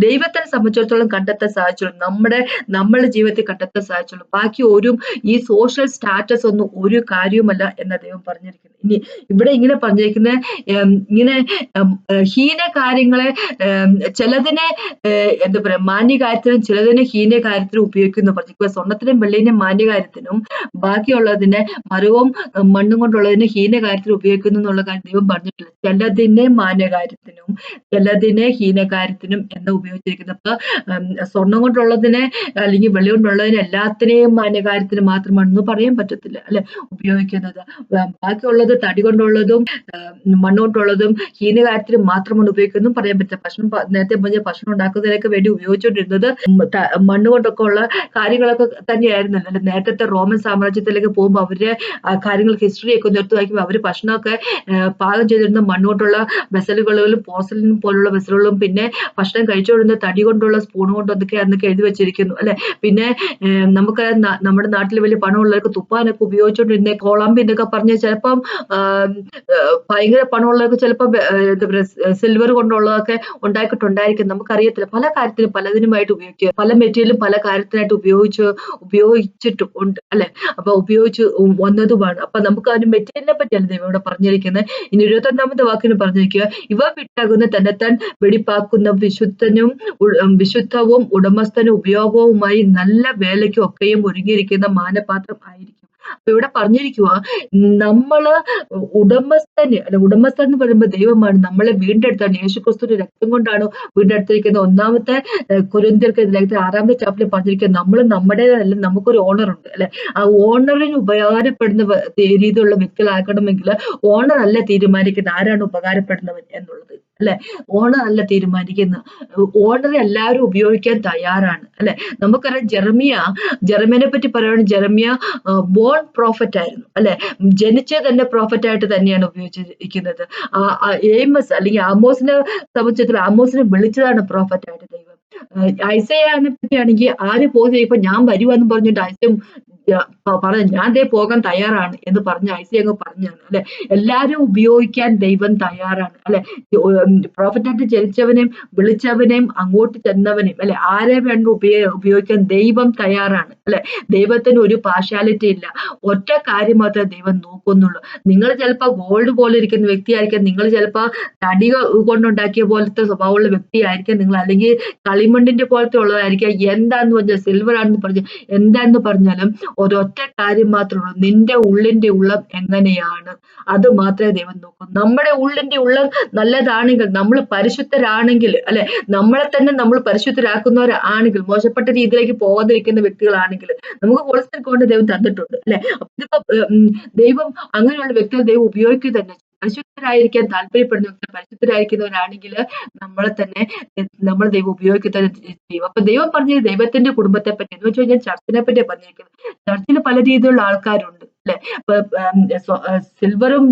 ദൈവത്തെ സംബന്ധിച്ചിടത്തോളം കണ്ടെത്താൻ സാധിച്ചുള്ളൂ. നമ്മുടെ നമ്മളുടെ ജീവിതത്തിൽ കണ്ടെത്താൻ സാധിച്ചുള്ളൂ. ബാക്കി ഒരു ഈ സോഷ്യൽ സ്റ്റാറ്റസ് ഒന്നും ഒരു കാര്യവുമല്ല എന്ന ദൈവം പറഞ്ഞിരിക്കുന്നു. ഇനി ഇവിടെ ഇങ്ങനെ പറഞ്ഞിരിക്കുന്ന ഇങ്ങനെ ഹീന കാര്യങ്ങളെ ചിലതിനെ എന്താ പറയാ മാന്യകാര്യത്തിനും ചിലതിനെ ഹീന കാര്യത്തിനും ഉപയോഗിക്കുന്നു പറഞ്ഞു സ്വർണത്തിനും വെള്ളിനും മാന്യകാര്യത്തിനും ബാക്കിയുള്ളതിനെ മരവും മണ്ണും കൊണ്ടുള്ളതിനെ ഹീന കാര്യത്തിൽ ഉപയോഗിക്കുന്നു എന്നുള്ള കാര്യം ദൈവം പറഞ്ഞിട്ടില്ല. ചിലതിനെ മാന്യകാര്യത്തിനും ചിലതിനെ ഹീനകാര്യത്തിനും എന്ന് ഉപയോഗിച്ചിരിക്കുന്നത്. അപ്പൊ സ്വർണം കൊണ്ടുള്ളതിനെ അല്ലെങ്കിൽ വെള്ളി കൊണ്ടുള്ളതിനെ എല്ലാത്തിനെയും മാന്യകാര്യത്തിന് മാത്രമാണെന്ന് പറയാൻ പറ്റത്തില്ല അല്ലെ? ഉപയോഗിക്കുന്നത്. ബാക്കിയുള്ളത് തടി കൊണ്ടുള്ളതും മണ്ണുകൊണ്ടുള്ളതും മണ്ണ് കൊണ്ടുള്ളതും ഹീനകാര്യത്തിന് മാത്രമാണ് ഉപയോഗിക്കുന്നതും പറയാൻ പറ്റില്ല. ഭക്ഷണം നേരത്തെ പറഞ്ഞ ഭക്ഷണം ഉണ്ടാക്കുന്നതിനൊക്കെ വേണ്ടി ഉപയോഗിച്ചുകൊണ്ടിരുന്നത് മണ്ണ് കൊണ്ടൊക്കെ ഉള്ള കാര്യങ്ങളൊക്കെ തന്നെയായിരുന്നല്ലോ അല്ലെ? നേരത്തെ റോമൻ സാമ്രാജ്യത്തിലേക്ക് പോകുമ്പോൾ അവരുടെ കാര്യങ്ങൾ ഹിസ്റ്ററി ഒക്കെ വായിക്കുമ്പോൾ അവർ ഭക്ഷണമൊക്കെ പാകം ചെയ്തിരുന്ന മണ്ണുകൊണ്ടുള്ള വെസലുകളിലും പോസലിൻ പോലുള്ള വെസലുകളും പിന്നെ ഭക്ഷണം കഴിച്ചുകൊണ്ടിരുന്ന തടി കൊണ്ടുള്ള സ്പൂൺ കൊണ്ടും അതൊക്കെ അന്നൊക്കെ എഴുതി വെച്ചിരിക്കുന്നു അല്ലെ? പിന്നെ നമുക്ക് നമ്മുടെ നാട്ടിൽ വലിയ പണമുള്ളവർക്ക് തുപ്പാനൊക്കെ ഉപയോഗിച്ചുകൊണ്ടിരുന്ന കോളാമ്പി എന്നൊക്കെ പറഞ്ഞ് ചിലപ്പം ഭയങ്കര പണമുള്ളവർക്ക് ചിലപ്പോൾ സിൽവർ കൊണ്ടുള്ളതൊക്കെ ഉണ്ടാക്കിയിട്ടുണ്ടായിരിക്കും. നമുക്കറിയത്തില്ല. പല കാര്യത്തിനും പലതിനുമായിട്ട് ഉപയോഗിക്കുക. പല മെറ്റീരിയലും പല കാര്യത്തിനായിട്ട് ഉപയോഗിച്ച് ഉപയോഗിച്ചിട്ടും ഉണ്ട് അല്ലെ? അപ്പൊ ഉപയോഗിച്ച് വന്നതുമാണ്. അപ്പൊ നമുക്ക് അതിന് മെറ്റീരിയലിനെ പറ്റിയല്ല ദൈവം ഇവിടെ പറഞ്ഞിരിക്കുന്നത്. ഇനി ഇരുപത്തൊന്നാമത്തെ വാക്കിന് പറഞ്ഞിരിക്കുക. ഇവ വിട്ടാകുന്ന തന്നെത്താൻ വെടിപ്പാക്കുന്ന വിശുദ്ധനും വിശുദ്ധവും ഉടമസ്ഥനും ഉപയോഗവുമായി നല്ല വേലയ്ക്കും ഒക്കെയും ഒരുങ്ങിയിരിക്കുന്ന മാനപാത്രം ആയിരിക്കും അപ്പൊ ഇവിടെ പറഞ്ഞിരിക്കുക നമ്മൾ ഉടമസ്ഥന് അല്ല ഉടമസ്ഥൻ എന്ന് പറയുമ്പോൾ ദൈവമാണ് നമ്മളെ വീണ്ടെടുത്താണ്. യേശുക്രിസ്തുവിന്റെ രക്തം കൊണ്ടാണ് വീണ്ടെടുത്തിരിക്കുന്നത്. ഒന്നാമത്തെ കുരുന്തിർക്ക് ലേഖനത്തിൽ ആറാമത്തെ ചാപ്പിൽ പറഞ്ഞിരിക്കുന്നത് നമ്മൾ നമ്മുടേതല്ല നമുക്കൊരു ഓണർ ഉണ്ട് അല്ലെ? ആ ഓണറിന് ഉപകാരപ്പെടുന്ന രീതിയിലുള്ള വ്യക്തികളാക്കണമെങ്കിൽ ഓണർ അല്ല തീരുമാനിക്കുന്നത് ആരാണ് ഉപകാരപ്പെടുന്നവൻ എന്നുള്ളത്. അല്ലെ? ഓണർ അല്ല തീരുമാനിക്കുന്നത് ഓണർ എല്ലാവരും ഉപയോഗിക്കാൻ തയ്യാറാണ് അല്ലെ? നമുക്കറിയാം ജെറമിയ ജെറമിയനെ പറ്റി പറയുകയാണെങ്കിൽ ജെറമിയ ബോൺ പ്രോഫറ്റ് ആയിരുന്നു അല്ലെ? ജനിച്ച തന്നെ പ്രോഫറ്റ് ആയിട്ട് തന്നെയാണ് ഉപയോഗിച്ചിരിക്കുന്നത്. ഏമസ് അല്ലെങ്കിൽ ആമോസിനെ സംബന്ധിച്ചിടത്തോളം ആമോസിനെ വിളിച്ചതാണ് പ്രോഫറ്റ് ആയിട്ട് ദൈവം. ഐസയാനെ പറ്റിയാണെങ്കിൽ ആര് പോയി ഇപ്പൊ ഞാൻ വരുവാന്ന് പറഞ്ഞിട്ട് ഐസയും പറഞ്ഞു ഞാൻ ദേ പോകാൻ തയ്യാറാണ് എന്ന് പറഞ്ഞ ഐസി അങ്ങ് പറഞ്ഞാണ് അല്ലെ? എല്ലാരും ഉപയോഗിക്കാൻ ദൈവം തയ്യാറാണ് അല്ലെ? പ്രോഫറ്റായിട്ട് ജനിച്ചവനെയും വിളിച്ചവനെയും അങ്ങോട്ട് ചെന്നവനെയും അല്ലെ? ആരെ വേണ്ട ഉപയോഗ ഉപയോഗിക്കാൻ ദൈവം തയ്യാറാണ് അല്ലെ? ദൈവത്തിന് ഒരു പാർഷ്യാലിറ്റി ഇല്ല. ഒറ്റ കാര്യം മാത്രമേ ദൈവം നോക്കുന്നുള്ളൂ. നിങ്ങൾ ചിലപ്പോൾ ഗോൾഡ് പോലെ ഇരിക്കുന്ന വ്യക്തിയായിരിക്കാം. നിങ്ങൾ ചിലപ്പോൾ തടി കൊണ്ടുണ്ടാക്കിയ പോലത്തെ സ്വഭാവമുള്ള വ്യക്തിയായിരിക്കാം നിങ്ങൾ. അല്ലെങ്കിൽ കളിമണ്ണിന്റെ പോലത്തെ ഉള്ളതായിരിക്കാം. എന്താന്ന് പറഞ്ഞാൽ സിൽവർ ആണെന്ന് പറഞ്ഞു എന്താന്ന് പറഞ്ഞാലും ഒരൊറ്റ കാര്യം മാത്രമേ ഉള്ളൂ. നിന്റെ ഉള്ളിന്റെ ഉള്ളം എങ്ങനെയാണ്? അത് മാത്രമേ ദൈവം നോക്കൂ. നമ്മുടെ ഉള്ളിന്റെ ഉള്ളം നല്ലതാണെങ്കിൽ നമ്മൾ പരിശുദ്ധരാണെങ്കിൽ അല്ലെ? നമ്മളെ തന്നെ നമ്മൾ പരിശുദ്ധരാക്കുന്നവരാണെങ്കിൽ മോശപ്പെട്ട രീതിയിലേക്ക് പോകാതിരിക്കുന്ന വ്യക്തികളാണെങ്കിൽ നമുക്ക് ഹോളിസ്റ്റിക് കൊണ്ട് ദൈവം തന്നിട്ടുണ്ട് അല്ലെ? ദൈവം അങ്ങനെയുള്ള വ്യക്തികൾ ദൈവം ഉപയോഗിക്കുക തന്നെ. പരിശുദ്ധരായിരിക്കാൻ താല്പര്യപ്പെടുന്ന വ്യക്തികൾ പരിശുദ്ധരായിരിക്കുന്നവരാണെങ്കിൽ നമ്മളെ തന്നെ നമ്മൾ ദൈവം ഉപയോഗിക്കുന്ന ദൈവം. അപ്പൊ ദൈവം പറഞ്ഞ ദൈവത്തിന്റെ കുടുംബത്തെ പറ്റി എന്ന് വെച്ച് കഴിഞ്ഞാൽ ചർച്ചിനെ പറ്റി പറഞ്ഞിരിക്കുന്നത് ചർച്ചിൽ പല രീതിയിലുള്ള ആൾക്കാരുണ്ട് അല്ലെ? സിൽവറും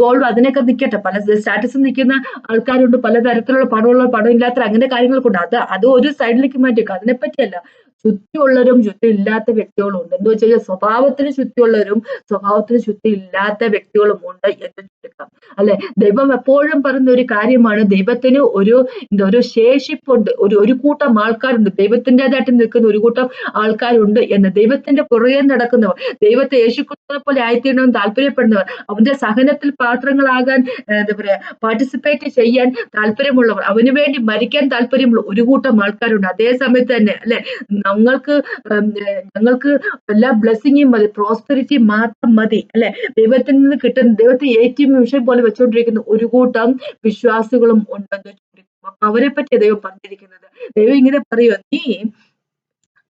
ഗോൾഡും അതിനൊക്കെ നിൽക്കട്ടെ പല സ്റ്റാറ്റസിൽ നിൽക്കുന്ന ആൾക്കാരുണ്ട് പലതരത്തിലുള്ള പണമുള്ള പണം ഇല്ലാത്ത അങ്ങനെ കാര്യങ്ങളൊക്കെ ഉണ്ട് അത് അത് ഒരു സൈഡിലേക്ക് മാറ്റിയേക്കും. അതിനെപ്പറ്റിയല്ല. ശുദ്ധിയുള്ളവരും ശുദ്ധി ഇല്ലാത്ത വ്യക്തികളും ഉണ്ട് എന്ന് വെച്ച് കഴിഞ്ഞാൽ സ്വഭാവത്തിന് ശുദ്ധിയുള്ളവരും സ്വഭാവത്തിന് ശുദ്ധി ഇല്ലാത്ത വ്യക്തികളും ഉണ്ട് എന്ന് ചുരുക്കം. അല്ലെ? ദൈവം എപ്പോഴും പറയുന്ന ഒരു കാര്യമാണ് ദൈവത്തിന് ഒരു എന്താ ഒരു ശേഷിപ്പുണ്ട്. ഒരു ഒരു കൂട്ടം ആൾക്കാരുണ്ട്. ദൈവത്തിന്റെതായിട്ട് നിൽക്കുന്ന ഒരു കൂട്ടം ആൾക്കാരുണ്ട് എന്ന്. ദൈവത്തിന്റെ പുറകെ നടക്കുന്നവർ ദൈവത്തെ യേശുക്കുന്നതെ പോലെ ആയിത്തീരണമെന്ന് താല്പര്യപ്പെടുന്നവർ അവന്റെ സഹനത്തിൽ പാത്രങ്ങളാകാൻ എന്താ പറയാ പാർട്ടിസിപ്പേറ്റ് ചെയ്യാൻ താല്പര്യമുള്ളവർ അവന് വേണ്ടി മരിക്കാൻ താല്പര്യമുള്ള ഒരു കൂട്ടം ആൾക്കാരുണ്ട്. അതേ സമയത്ത് തന്നെ അല്ലെ? ഞങ്ങൾക്ക് ഞങ്ങൾക്ക് എല്ലാ ബ്ലെസ്സിങ്ങും മതി. പ്രോസ്പെരിറ്റി മാത്രം മതി അല്ലെ? ദൈവത്തിൽ നിന്ന് കിട്ടുന്ന ദൈവത്തെ ഏറ്റവും വിഷയം പോലെ വെച്ചുകൊണ്ടിരിക്കുന്ന ഒരു കൂട്ടം വിശ്വാസികളും ഉണ്ടെന്ന് അപ്പൊ അവരെ പറ്റി ദൈവം പറഞ്ഞിരിക്കുന്നത്. ദൈവം ഇങ്ങനെ പറയുക നീ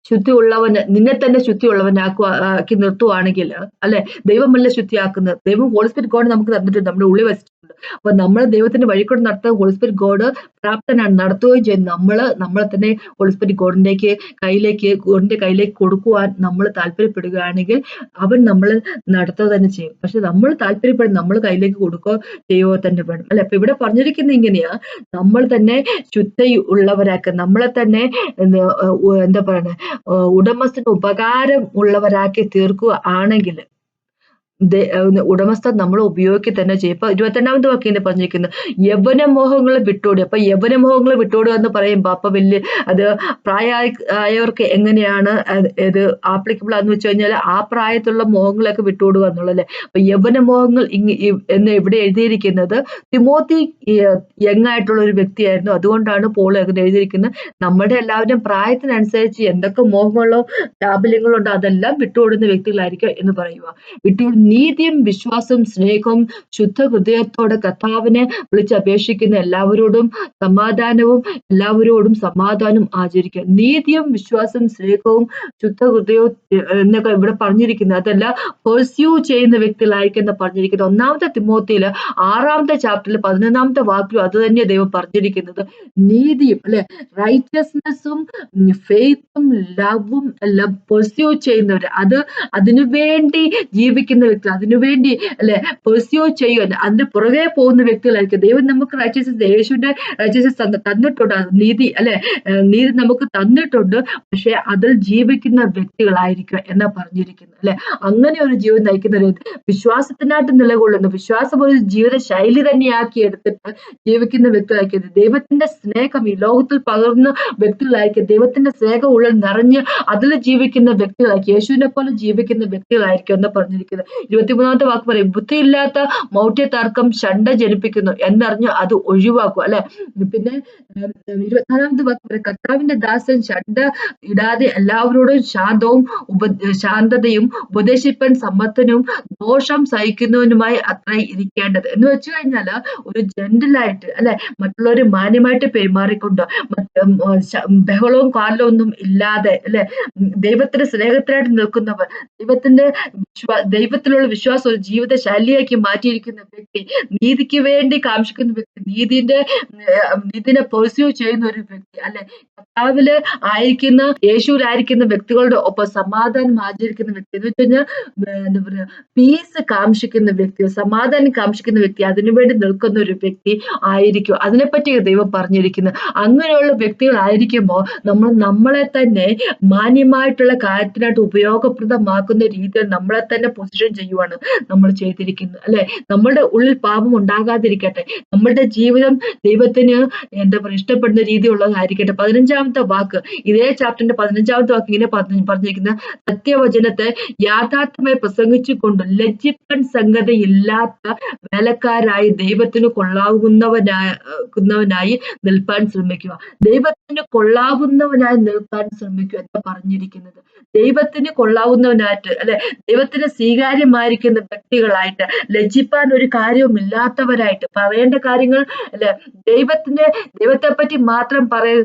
ശുദ്ധിയുള്ളവന് നിന്നെ തന്നെ ശുദ്ധിയുള്ളവനാക്കുക ആക്കി നിർത്തുവാണെങ്കിൽ അല്ലെ? ദൈവമല്ല ശുദ്ധിയാക്കുന്നത് ദൈവം ഹോളിസ്പിരിറ്റ് ഗോഡ് നമുക്ക് തന്നിട്ടുണ്ട്. നമ്മുടെ ഉള്ളിൽ വെച്ചിട്ടുണ്ട് അപ്പൊ നമ്മൾ ദൈവത്തിന്റെ വഴിക്കൂടെ നടത്തുക ഹോളിസ്പിരിറ്റ് ഗോഡ് പ്രാപ്തനാണ് നടത്തുകയും ചെയ്യും. നമ്മൾ നമ്മളെ തന്നെ ഹോളിസ്പിരിറ്റ് ഗോഡിലേക്ക് കയ്യിലേക്ക് ഗോഡിന്റെ കയ്യിലേക്ക് കൊടുക്കുവാൻ നമ്മൾ താല്പര്യപ്പെടുകയാണെങ്കിൽ അവൻ നമ്മൾ നടത്തുക തന്നെ ചെയ്യും. പക്ഷെ നമ്മൾ താല്പര്യപ്പെടും നമ്മൾ കയ്യിലേക്ക് കൊടുക്കുക ചെയ്യുക തന്നെ വേണം. അല്ലെ? അപ്പൊ ഇവിടെ പറഞ്ഞിരിക്കുന്നത് ഇങ്ങനെയാ. നമ്മൾ തന്നെ ശുദ്ധ ഉള്ളവരാക്കുക നമ്മളെ തന്നെ എന്താ പറയണേ? ഉടമസ്ഥന് ഉപകാരം ഉള്ളവരാക്കി തീർക്കുക ആണെങ്കിൽ ഏർ നമ്മൾ ഉപയോഗിക്കുക തന്നെ ചെയ്യും. ഇപ്പൊ ഇരുപത്തിരണ്ടാമത്തെ വാക്യം പറഞ്ഞിരിക്കുന്നത് യവന മോഹങ്ങളെ വിട്ടോടുക. അപ്പൊ യവന മോഹങ്ങളെ വിട്ടോടുക എന്ന് പറയുമ്പോ അപ്പൊ വലിയ അത് പ്രായ ആയവർക്ക് എങ്ങനെയാണ് ഇത് ആപ്ലിക്കബിൾ ആന്ന് വെച്ച് കഴിഞ്ഞാൽ ആ പ്രായത്തിലുള്ള മോഹങ്ങളൊക്കെ വിട്ടോടുക എന്നുള്ളത് അപ്പൊ യവന മോഹങ്ങൾ എന്ന് ഇവിടെ എഴുതിയിരിക്കുന്നത് തിമോത്തി യങ്ങായിട്ടുള്ള ഒരു വ്യക്തിയായിരുന്നു. അതുകൊണ്ടാണ് പോൾ അങ്ങനെ എഴുതിയിരിക്കുന്നത്. നമ്മുടെ എല്ലാവരും പ്രായത്തിനനുസരിച്ച് എന്തൊക്കെ മോഹങ്ങളോ താപല്യങ്ങളോ ഉണ്ടോ അതെല്ലാം വിട്ടുകൊടുന്ന വ്യക്തികളായിരിക്കും എന്ന് പറയുക. വിട്ടു നീതിയും വിശ്വാസവും സ്നേഹവും ശുദ്ധ ഹൃദയത്തോടെ കർത്താവിനെ വിളിച്ചപേക്ഷിക്കുന്ന എല്ലാവരോടും സമാധാനവും എല്ലാവരോടും സമാധാനം ആചരിക്കുക. നീതിയും വിശ്വാസവും സ്നേഹവും ശുദ്ധ ഹൃദയവും എന്നൊക്കെ ഇവിടെ പറഞ്ഞിരിക്കുന്നത് അതല്ല പെർസ്യൂ ചെയ്യുന്ന വ്യക്തികളായിരിക്കുന്ന പറഞ്ഞിരിക്കുന്നത് ഒന്നാമത്തെ തിമോത്തിയിൽ ആറാമത്തെ ചാപ്റ്ററിൽ പതിനൊന്നാമത്തെ വാക്കിലും അത് തന്നെ ദൈവം പറഞ്ഞിരിക്കുന്നത്. നീതിയും അല്ലെ? റൈറ്റസ്നെസ്സും ഫെയ്ത്തും ലവും എല്ലാം പെർസ്യൂ ചെയ്യുന്നവർ അത് അതിനു വേണ്ടി ജീവിക്കുന്ന വ്യക്തി അതിനുവേണ്ടി അല്ലെ പെർസ്യൂ ചെയ്യുക. അതിന് പുറകെ പോകുന്ന വ്യക്തികളായിരിക്കും. ദൈവം നമുക്ക് റൈറ്റസസ് യേശുവിന്റെ റൈറ്റസസ് തന്നിട്ടുണ്ട്. നീതി അല്ലെ നീതി നമുക്ക് തന്നിട്ടുണ്ട്. പക്ഷെ അതിൽ ജീവിക്കുന്ന വ്യക്തികളായിരിക്കും എന്നാ പറഞ്ഞിരിക്കുന്നത് അല്ലെ. അങ്ങനെ ഒരു ജീവിതം നയിക്കുന്ന ഒരു വിശ്വാസത്തിനായിട്ട് നിലകൊള്ളുന്ന വിശ്വാസം ഒരു ജീവിത ശൈലി തന്നെയാക്കി എടുത്തിട്ട് ജീവിക്കുന്ന വ്യക്തികളായിരിക്കും. ദൈവത്തിന്റെ സ്നേഹം ഈ ലോകത്തിൽ പകർന്ന വ്യക്തികളായിരിക്കും. ദൈവത്തിന്റെ സ്നേഹം ഉള്ളിൽ നിറഞ്ഞ് അതിൽ ജീവിക്കുന്ന വ്യക്തികളായിരിക്കും. യേശുവിനെ പോലെ ജീവിക്കുന്ന വ്യക്തികളായിരിക്കും എന്ന് പറഞ്ഞിരിക്കുന്നത്. ഇരുപത്തിമൂന്നാമത്തെ വാക്ക് പറയും. ബുദ്ധിയില്ലാത്ത മൗഢ്യ തർക്കം ശണ്ട ജനിപ്പിക്കുന്നു എന്നറിഞ്ഞ് അത് ഒഴിവാക്കുക അല്ലെ? പിന്നെ ഇരുപത്തിനാലാമത്തെ വാക്ക് പറയും. കർത്താവിന്റെ ദാസൻ ശണ്ട ഇടാതെ എല്ലാവരോടും ശാന്തവും ഉപ ശാന്തതയും ഉപദേശിപ്പൻ സമ്പത്തിനും ദോഷം സഹിക്കുന്നവനുമായി അത്ര ഇരിക്കേണ്ടത്. എന്ന് വെച്ചു കഴിഞ്ഞാൽ ഒരു ജെന്റിലായിട്ട് അല്ലെ? മറ്റുള്ളവരെ മാന്യമായിട്ട് പെരുമാറിക്കൊണ്ട് ബഹളവും കാലവും ഒന്നും ഇല്ലാതെ അല്ലെ? ദൈവത്തിന്റെ സ്നേഹത്തിനായിട്ട് നിൽക്കുന്നവർ ദൈവത്തിന്റെ ദൈവത്തിലുള്ള വിശ്വാസം ഒരു ജീവിത ശൈലിയാക്കി മാറ്റിയിരിക്കുന്ന വ്യക്തി നീതിക്ക് വേണ്ടി കാക്ഷിക്കുന്ന വ്യക്തി നീതിന്റെ നീതിനെ പെർസ്യൂ ചെയ്യുന്ന ഒരു വ്യക്തി അല്ലെ? കർത്താവിൽ ആയിരിക്കുന്ന യേശുവിലായിരിക്കുന്ന വ്യക്തികളുടെ ഒപ്പം സമാധാനം ആചരിക്കുന്ന വ്യക്തി എന്ന് വെച്ച് കഴിഞ്ഞാൽ എന്താ പറയുക പീസ് കാക്ഷിക്കുന്ന വ്യക്തി സമാധാനം കാക്ഷിക്കുന്ന വ്യക്തി അതിനുവേണ്ടി നിൽക്കുന്ന ഒരു വ്യക്തി ആയിരിക്കും. അതിനെപ്പറ്റി ദൈവം പറഞ്ഞിരിക്കുന്നത് അങ്ങനെയുള്ള വ്യക്തികളായിരിക്കുമ്പോൾ നമ്മൾ നമ്മളെ തന്നെ മാന്യമായിട്ടുള്ള കാര്യത്തിനായിട്ട് ഉപയോഗപ്രദമാക്കുന്ന രീതിയിൽ നമ്മളെ തന്നെ പൊസിഷൻ ചെയ്യുവാണ് നമ്മൾ ചെയ്തിരിക്കുന്നത് അല്ലെ? നമ്മളുടെ ഉള്ളിൽ പാപം ഉണ്ടാകാതിരിക്കട്ടെ. നമ്മളുടെ ജീവിതം ദൈവത്തിന് എന്താ പറയുക ഇഷ്ടപ്പെടുന്ന രീതിയുള്ളതായിരിക്കട്ടെ. പതിനഞ്ചാമത്തെ വാക്ക് ഇതേ ചാപ്റ്ററിന്റെ പതിനഞ്ചാമത്തെ വാക്ക് ഇങ്ങനെ പറഞ്ഞിരിക്കുന്ന സത്യവചനത്തെ യാഥാർത്ഥ്യമായി പ്രസംഗിച്ചുകൊണ്ട് ലജ്ജിപ്പൻ സംഗതി ഇല്ലാത്ത വേലക്കാരായി ദൈവത്തിന് കൊള്ളാവുന്നവനായി നിൽപ്പാൻ ശ്രമിക്കുക. ദൈവത്തിന് കൊള്ളാവുന്നവനായി നിൽക്കാൻ ശ്രമിക്കുക എന്ന് പറഞ്ഞിരിക്കുന്നത്. ദൈവത്തിന് കൊള്ളാവുന്നവനായിട്ട് അല്ലെ? ദൈവത്തിന് സ്വീകാര്യമായിരിക്കുന്ന വ്യക്തികളായിട്ട് ലജ്ജിപ്പാൻ ഒരു കാര്യവുമില്ലാത്തവരായിട്ട് പറയേണ്ട കാര്യങ്ങൾ അല്ലെ ദൈവത്തിന്റെ ദൈവത്തെ പറ്റി മാത്രം പറയ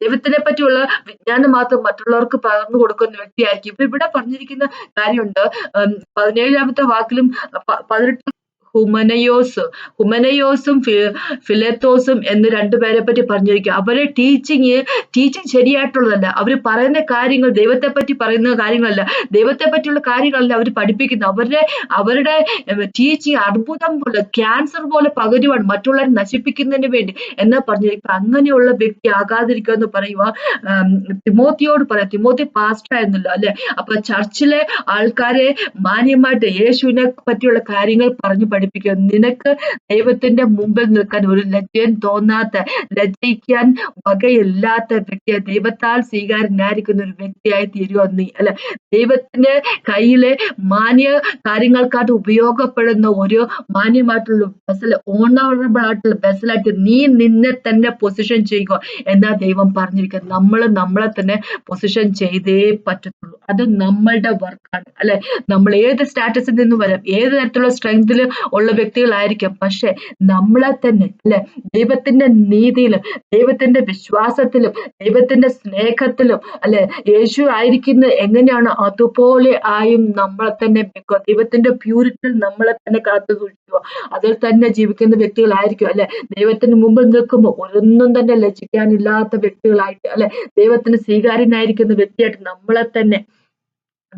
ദൈവത്തിനെ പറ്റിയുള്ള വിജ്ഞാനം മാത്രം മറ്റുള്ളവർക്ക് പകർന്നു കൊടുക്കുന്ന വ്യക്തിയായിരിക്കും. ഇപ്പൊ ഇവിടെ പറഞ്ഞിരിക്കുന്ന കാര്യമുണ്ട്. പതിനേഴാമത്തെ വാക്കിലും പതിനെട്ട് ഹുമനയോസ്. ഹുമനയോസും ഫിലത്തോസും എന്ന് രണ്ടുപേരെ പറ്റി പറഞ്ഞിരിക്കുക അവരെ ടീച്ചിങ് ടീച്ചിങ് ശരിയായിട്ടുള്ളതല്ല. അവർ പറയുന്ന കാര്യങ്ങൾ ദൈവത്തെ പറ്റി പറയുന്ന കാര്യങ്ങളല്ല. ദൈവത്തെ പറ്റിയുള്ള കാര്യങ്ങളല്ല അവർ പഠിപ്പിക്കുന്നത്. അവരുടെ അവരുടെ ടീച്ചിങ് അർബുദം പോലെ ക്യാൻസർ പോലെ പകരുവാണ് മറ്റുള്ളവരെ നശിപ്പിക്കുന്നതിന് വേണ്ടി. എന്നാ പറഞ്ഞിരിക്കുക അങ്ങനെയുള്ള വ്യക്തി ആകാതിരിക്കുക എന്ന് പറയുക തിമോത്തിയോട് പറയാം. തിമോത്തി പാസ്റ്റർ ആയിരുന്നല്ലോ അല്ലെ? അപ്പൊ ചർച്ചിലെ ആൾക്കാരെ മാന്യമായിട്ട് യേശുവിനെ പറ്റിയുള്ള കാര്യങ്ങൾ പറഞ്ഞു പഠിപ്പിക്കും. പഠിപ്പിക്കുക നിനക്ക് ദൈവത്തിന്റെ മുമ്പിൽ നിൽക്കാൻ ഒരു ലജ്ജയും തോന്നാത്ത ലജ്ജിക്കാൻ വകയില്ലാത്ത വ്യക്തിയെ ദൈവത്താൽ സ്വീകാരനായിരിക്കുന്ന ഒരു വ്യക്തിയായി തീരുക നീ. അല്ല ദൈവത്തിന്റെ കയ്യിലെ മാന്യ കാര്യങ്ങൾക്കായിട്ട് ഉപയോഗപ്പെടുന്ന ഒരു മാന്യമായിട്ടുള്ള ബസ്സിൽ ഓണറബിൾ ആയിട്ടുള്ള ബസ്സിലായിട്ട് നീ നിന്നെ തന്നെ പൊസിഷൻ ചെയ്യുക എന്നാ ദൈവം പറഞ്ഞിരിക്കുക. നമ്മൾ നമ്മളെ തന്നെ പൊസിഷൻ ചെയ്തേ പറ്റത്തുള്ളൂ. അത് നമ്മളുടെ വർക്കാണ് അല്ലെ? നമ്മൾ ഏത് സ്റ്റാറ്റസിൽ നിന്ന് വരാം? ഏത് തരത്തിലുള്ള സ്ട്രെങ്തിൽ ഉള്ള വ്യക്തികളായിരിക്കാം. പക്ഷെ നമ്മളെ തന്നെ അല്ലെ? ദൈവത്തിന്റെ നീതിയിലും ദൈവത്തിന്റെ വിശ്വാസത്തിലും ദൈവത്തിന്റെ സ്നേഹത്തിലും അല്ലെ? യേശു ആയിരിക്കുന്ന എങ്ങനെയാണ്? അതുപോലെ ആയും നമ്മളെ തന്നെ വെക്കുക. ദൈവത്തിന്റെ പ്യൂരിറ്റിയിൽ നമ്മളെ തന്നെ കാത്തു സൂക്ഷിക്കുക. അതിൽ തന്നെ ജീവിക്കുന്ന വ്യക്തികളായിരിക്കും അല്ലെ? ദൈവത്തിന് മുമ്പിൽ നിൽക്കുമ്പോൾ ഒന്നും തന്നെ ലജിക്കാനില്ലാത്ത വ്യക്തികളായിട്ട് അല്ലെ? ദൈവത്തിന് സ്വീകാര്യനായിരിക്കുന്ന വ്യക്തിയായിട്ട് നമ്മളെ തന്നെ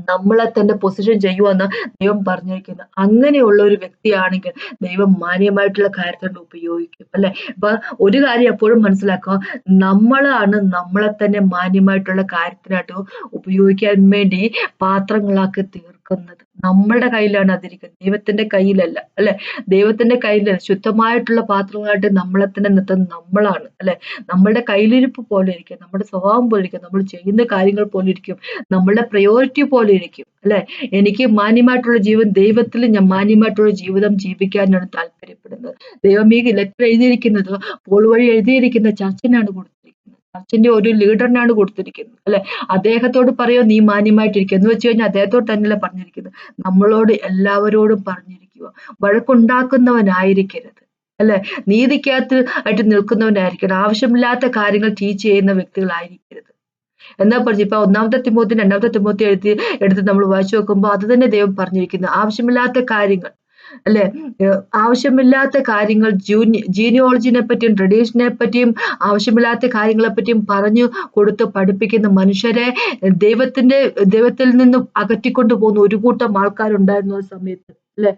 നമ്മളെ തന്നെ പൊസിഷൻ ചെയ്യുമെന്ന് ദൈവം പറഞ്ഞിരിക്കുന്നു. അങ്ങനെയുള്ള ഒരു വ്യക്തിയാണെങ്കിൽ ദൈവം മാന്യമായിട്ടുള്ള കാര്യത്തിനോട് ഉപയോഗിക്കും അല്ലെ? അപ്പൊ ഒരു കാര്യം എപ്പോഴും മനസ്സിലാക്കുക നമ്മളാണ് നമ്മളെ തന്നെ മാന്യമായിട്ടുള്ള കാര്യത്തിനായിട്ട് ഉപയോഗിക്കാൻ വേണ്ടി പാത്രങ്ങളാക്കി തീർക്കുന്നത്. നമ്മളുടെ കയ്യിലാണ് അതിരിക്കുന്നത്. ദൈവത്തിന്റെ കയ്യിലല്ല അല്ലെ? ദൈവത്തിന്റെ കയ്യിലല്ല. ശുദ്ധമായിട്ടുള്ള പാത്രങ്ങളായിട്ട് നമ്മളെ തന്നെ നിർത്തുന്നത് നമ്മളാണ് അല്ലെ? നമ്മളുടെ കയ്യിലിരിപ്പ് പോലെ ഇരിക്കും നമ്മുടെ സ്വഭാവം പോലെ ഇരിക്കും നമ്മൾ ചെയ്യുന്ന കാര്യങ്ങൾ പോലെ ഇരിക്കും നമ്മളുടെ പ്രയോറിറ്റി പോലെ ഇരിക്കും അല്ലെ? എനിക്ക് മാന്യമായിട്ടുള്ള ജീവൻ ദൈവത്തിൽ ഞാൻ മാന്യമായിട്ടുള്ള ജീവിതം ജീവിക്കാനാണ് താല്പര്യപ്പെടുന്നത്. ദൈവം ഈ ലെറ്റർ എഴുതിയിരിക്കുന്നത് പോൾ വഴി എഴുതിയിരിക്കുന്ന ചർച്ചിനാണ് കൊടുത്തിരിക്കുന്നത് ചർച്ചിന്റെ ഒരു ലീഡറിനാണ് കൊടുത്തിരിക്കുന്നത്. അല്ലെ? അദ്ദേഹത്തോട് പറയോ നീ മാന്യമായിട്ടിരിക്കുക എന്ന് വെച്ച് കഴിഞ്ഞാൽ അദ്ദേഹത്തോട് തന്നെയല്ലേ പറഞ്ഞിരിക്കുന്നത്? നമ്മളോട് എല്ലാവരോടും പറഞ്ഞിരിക്കുക. വഴക്കുണ്ടാക്കുന്നവനായിരിക്കരുത്. അല്ലെ? നീതിക്കകത്ത് ആയിട്ട് നിൽക്കുന്നവനായിരിക്കണം. ആവശ്യമില്ലാത്ത കാര്യങ്ങൾ ടീച്ച് ചെയ്യുന്ന വ്യക്തികളായിരിക്കരുത്. എന്നാ പറഞ്ഞു ഇപ്പൊ ഒന്നാമത്തെ തിമോത്തി രണ്ടാമത്തെ തിമോത്തി എഴുതി എടുത്ത് നമ്മൾ വായിച്ചു നോക്കുമ്പോൾ അത് തന്നെ ദൈവം പറഞ്ഞിരിക്കുന്നു. ആവശ്യമില്ലാത്ത കാര്യങ്ങൾ അല്ലെ? ആവശ്യമില്ലാത്ത കാര്യങ്ങൾ ജൂനി ജീനിയോളജിനെ പറ്റിയും ട്രഡീഷനെ പറ്റിയും ആവശ്യമില്ലാത്ത കാര്യങ്ങളെ പറ്റിയും പറഞ്ഞു കൊടുത്ത് പഠിപ്പിക്കുന്ന മനുഷ്യരെ ദൈവത്തിന്റെ ദൈവത്തിൽ നിന്നും അകറ്റിക്കൊണ്ടു പോകുന്ന ഒരു കൂട്ടം ആൾക്കാരുണ്ടായിരുന്നു ആ സമയത്ത്. അല്ലെ?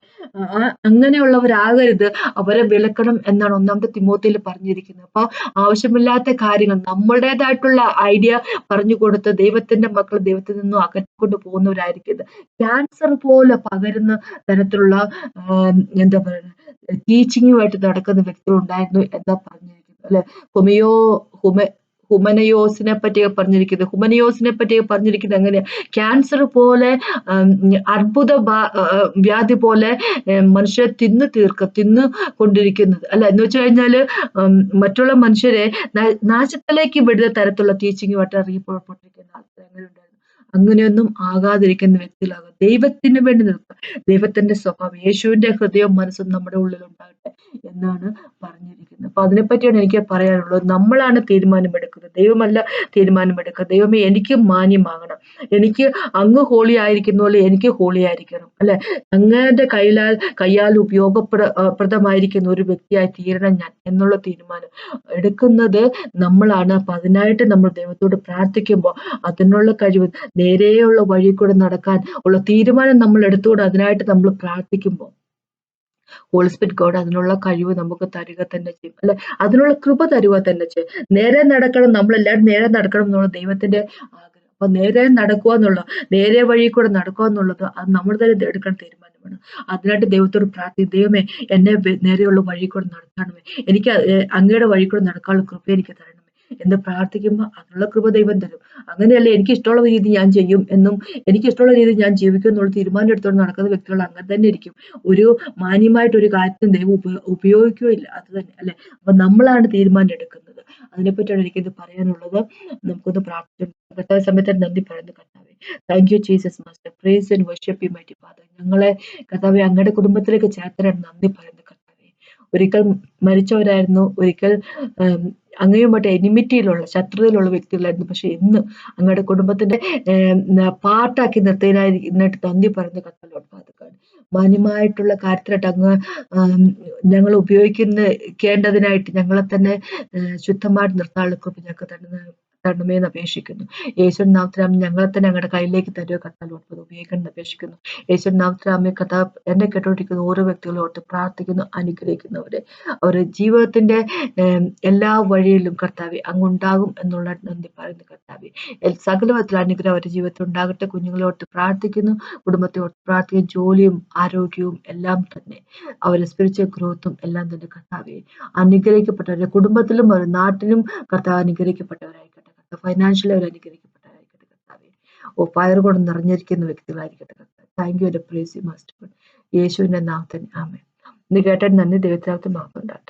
അങ്ങനെയുള്ളവരാകരുത്. അവരെ വിലക്കണം എന്നാണ് ഒന്നാമത്തെ തിമോത്തിയിൽ പറഞ്ഞിരിക്കുന്നത്. അപ്പൊ ആവശ്യമില്ലാത്ത കാര്യങ്ങൾ നമ്മുടേതായിട്ടുള്ള ഐഡിയ പറഞ്ഞു കൊടുത്ത് ദൈവത്തിന്റെ മക്കൾ ദൈവത്തിൽ നിന്നും അകറ്റിക്കൊണ്ട് പോകുന്നവരായിരിക്കരുത്. ക്യാൻസർ പോലെ പകരുന്ന തരത്തിലുള്ള എന്താ പറയുക ടീച്ചിങ്ങുമായിട്ട് നടക്കുന്ന വ്യക്തികൾ ഉണ്ടായിരുന്നു എന്താ പറഞ്ഞിരിക്കുന്നത് അല്ലെ? ഹോമിയോ ഹുമ ഹുമനയോസിനെ പറ്റിയൊക്കെ പറഞ്ഞിരിക്കുന്നത്. ഹുമനയോസിനെ പറ്റിയൊക്കെ പറഞ്ഞിരിക്കുന്നത് എങ്ങനെയാ? ക്യാൻസർ പോലെ അർബുദ വ്യാധി പോലെ മനുഷ്യരെ തിന്നു തീർക്ക തിന്നു കൊണ്ടിരിക്കുന്നത്. അല്ല എന്ന് വെച്ച് കഴിഞ്ഞാൽ മറ്റുള്ള മനുഷ്യരെ നാശത്തിലേക്ക് വിടുന്ന തരത്തിലുള്ള ടീച്ചിങ്ങുമായിട്ട് അറിയപ്പെട്ടിരിക്കുന്ന ആൾക്കാർ അങ്ങനെ ഉണ്ടായിരുന്നു. അങ്ങനെയൊന്നും ആകാതിരിക്കുന്ന വ്യക്തികളാകുക ദൈവത്തിന് വേണ്ടി നിൽക്കുക ദൈവത്തിന്റെ സ്വഭാവം യേശുവിന്റെ ഹൃദയവും മനസ്സും നമ്മുടെ ഉള്ളിൽ ഉണ്ടാകട്ടെ എന്നാണ് പറഞ്ഞിരിക്കുന്നത്. അപ്പൊ അതിനെപ്പറ്റിയാണ് എനിക്ക് പറയാനുള്ളത്. നമ്മളാണ് തീരുമാനമെടുക്കുന്നത്. ദൈവമല്ല തീരുമാനമെടുക്കുക. ദൈവമേ എനിക്ക് മാന്യമാകണം. എനിക്ക് അങ്ങ് ഹോളി ആയിരിക്കുന്ന പോലെ എനിക്ക് ഹോളി ആയിരിക്കണം. അല്ലെ? അങ്ങയുടെ കയ്യിലാൽ കയ്യാൽ ഉപയോഗപ്രദ പ്രദമായിരിക്കുന്ന ഒരു വ്യക്തിയായി തീരണം ഞാൻ എന്നുള്ള തീരുമാനം എടുക്കുന്നത് നമ്മളാണ്. അപ്പൊ അതിനായിട്ട് നമ്മൾ ദൈവത്തോട് പ്രാർത്ഥിക്കുമ്പോൾ അതിനുള്ള കഴിവ് നേരെയുള്ള വഴി കൂടെ നടക്കാൻ ഉള്ള തീരുമാനം നമ്മൾ എടുത്തുകൊണ്ട് അതിനായിട്ട് നമ്മൾ പ്രാർത്ഥിക്കുമ്പോൾ ഹോളിസ്പിറ്റ് ഗോഡ് അതിനുള്ള കഴിവ് നമുക്ക് തരിക തന്നെ ചെയ്യും. അല്ലെ? അതിനുള്ള കൃപ തരുക തന്നെ ചെയ്യും. നേരെ നടക്കണം നമ്മളെല്ലാവരും നേരെ നടക്കണം എന്നുള്ള ദൈവത്തിന്റെ ആഗ്രഹം. അപ്പൊ നേരെ നടക്കുക എന്നുള്ള നേരെ വഴി കൂടെ നടക്കുക എന്നുള്ളത് അത് നമ്മൾ തന്നെ എടുക്കാൻ തീരുമാനമാണ്. അതിനായിട്ട് ദൈവത്തോട് പ്രാർത്ഥി ദൈവമേ എന്നെ നേരെയുള്ള വഴി കൂടെ നടത്തണമേ എനിക്ക് അങ്ങയുടെ വഴി കൂടെ നടക്കാനുള്ള കൃപ എനിക്ക് തരണം. എന്ന് പ്രാർത്ഥിക്കുമ്പോൾ അതിനുള്ള കൃപ ദൈവം തരും. അങ്ങനെയല്ല എനിക്ക് ഇഷ്ടമുള്ള രീതി ഞാൻ ചെയ്യും എന്നും എനിക്ക് ഇഷ്ടമുള്ള രീതി ഞാൻ ജീവിക്കും എന്നുള്ള തീരുമാനം എടുത്തുകൊണ്ട് നടക്കുന്ന വ്യക്തികൾ അങ്ങനെ തന്നെ ഇരിക്കും. ഒരു മാന്യമായിട്ട് ഒരു കാര്യത്തിന് ദൈവം ഉപയോഗിക്കുകയില്ല. അത് തന്നെ അല്ലെ? അപ്പൊ നമ്മളാണ് തീരുമാനം എടുക്കുന്നത്. അതിനെപ്പറ്റിയാണ് എനിക്കിത് പറയാനുള്ളത്. നമുക്കൊന്ന് പ്രാർത്ഥിച്ചു സമയത്ത് നന്ദി പറയുന്നു കർത്താവെ. Thank you Jesus master praise and worship you mighty father ഞങ്ങളെ കർത്താവെ അങ്ങയുടെ കുടുംബത്തിലേക്ക് ചേർത്തരാണ് നന്ദി പറയുന്നത് ഒരിക്കൽ മരിച്ചവരായിരുന്നു. ഒരിക്കൽ അങ്ങയുമായിട്ട് എനിമിറ്റിയിലുള്ള ശത്രുതയിലുള്ള വ്യക്തികളായിരുന്നു. പക്ഷെ ഇന്ന് അങ്ങയുടെ കുടുംബത്തിന്റെ പാട്ടാക്കി നിർത്തിയതിനായിട്ട് തന്തി പറയുന്ന കത്തലോട് പാതുക്കാണ് മാന്യമായിട്ടുള്ള കാര്യത്തിലായിട്ട് അങ്ങ് ഞങ്ങൾ ഉപയോഗിക്കുന്ന കേണ്ടതിനായിട്ട് ഞങ്ങളെ തന്നെ ശുദ്ധമായിട്ട് നിർത്താനുള്ള കൃപ ഞങ്ങൾക്ക് തന്നെ തരണമേന്ന് അപേക്ഷിക്കുന്നു. യേശുവിൻ നാമത്തിനാമ ഞങ്ങളെ തന്നെ ഞങ്ങളുടെ കയ്യിലേക്ക് തരുക കത്താലോട്ട് ഓർത്തത് ഉപയോഗിക്കണം അപേക്ഷിക്കുന്നു. യേശുവിൻ നാമത്തിനാമ കഥ എന്നെ കേട്ടോണ്ടിരിക്കുന്ന ഓരോ വ്യക്തികളും ഓർത്ത് പ്രാർത്ഥിക്കുന്നു അനുഗ്രഹിക്കുന്നവരെ. അവരുടെ ജീവിതത്തിന്റെ എല്ലാ വഴിയിലും കർത്താവെ അങ്ങുണ്ടാകും എന്നുള്ള നന്ദി പറയുന്നു കർത്താവെ. സകല വിധത്തിലുള്ള അനുഗ്രഹം അവരുടെ ജീവിതത്തിൽ ഉണ്ടാകട്ടെ. കുഞ്ഞുങ്ങളെ ഓർത്ത് പ്രാർത്ഥിക്കുന്നു. കുടുംബത്തെ ഓർത്ത് പ്രാർത്ഥിക്കും ജോലിയും ആരോഗ്യവും എല്ലാം തന്നെ അവരെ സ്പിരിച്വൽ ഗ്രോത്തും എല്ലാം തന്നെ കർത്താവെ അനുഗ്രഹിക്കപ്പെട്ടവരുടെ കുടുംബത്തിലും അവരുടെ നാട്ടിലും കർത്താവ് അനുഗ്രഹിക്കപ്പെട്ടവരായിക്കട്ടെ ഫൈനാൻഷ്യലി അവർ അനുഗ്രഹിക്കപ്പെട്ടവരായിരിക്കട്ടെ കർത്താവെ ഓ ഫയർ കൊണ്ട് നിറഞ്ഞിരിക്കുന്ന വ്യക്തികളായിരിക്കട്ടെ കർത്താവ്. താങ്ക് യു എന്റെ യു മാസ്റ്റർ യേശുവിന്റെ നാഥൻ ആമേ ഇത് കേട്ടാൽ നന്ദി. ദൈവത്തിനകത്ത് മാത്രം ഉണ്ടാകട്ടെ.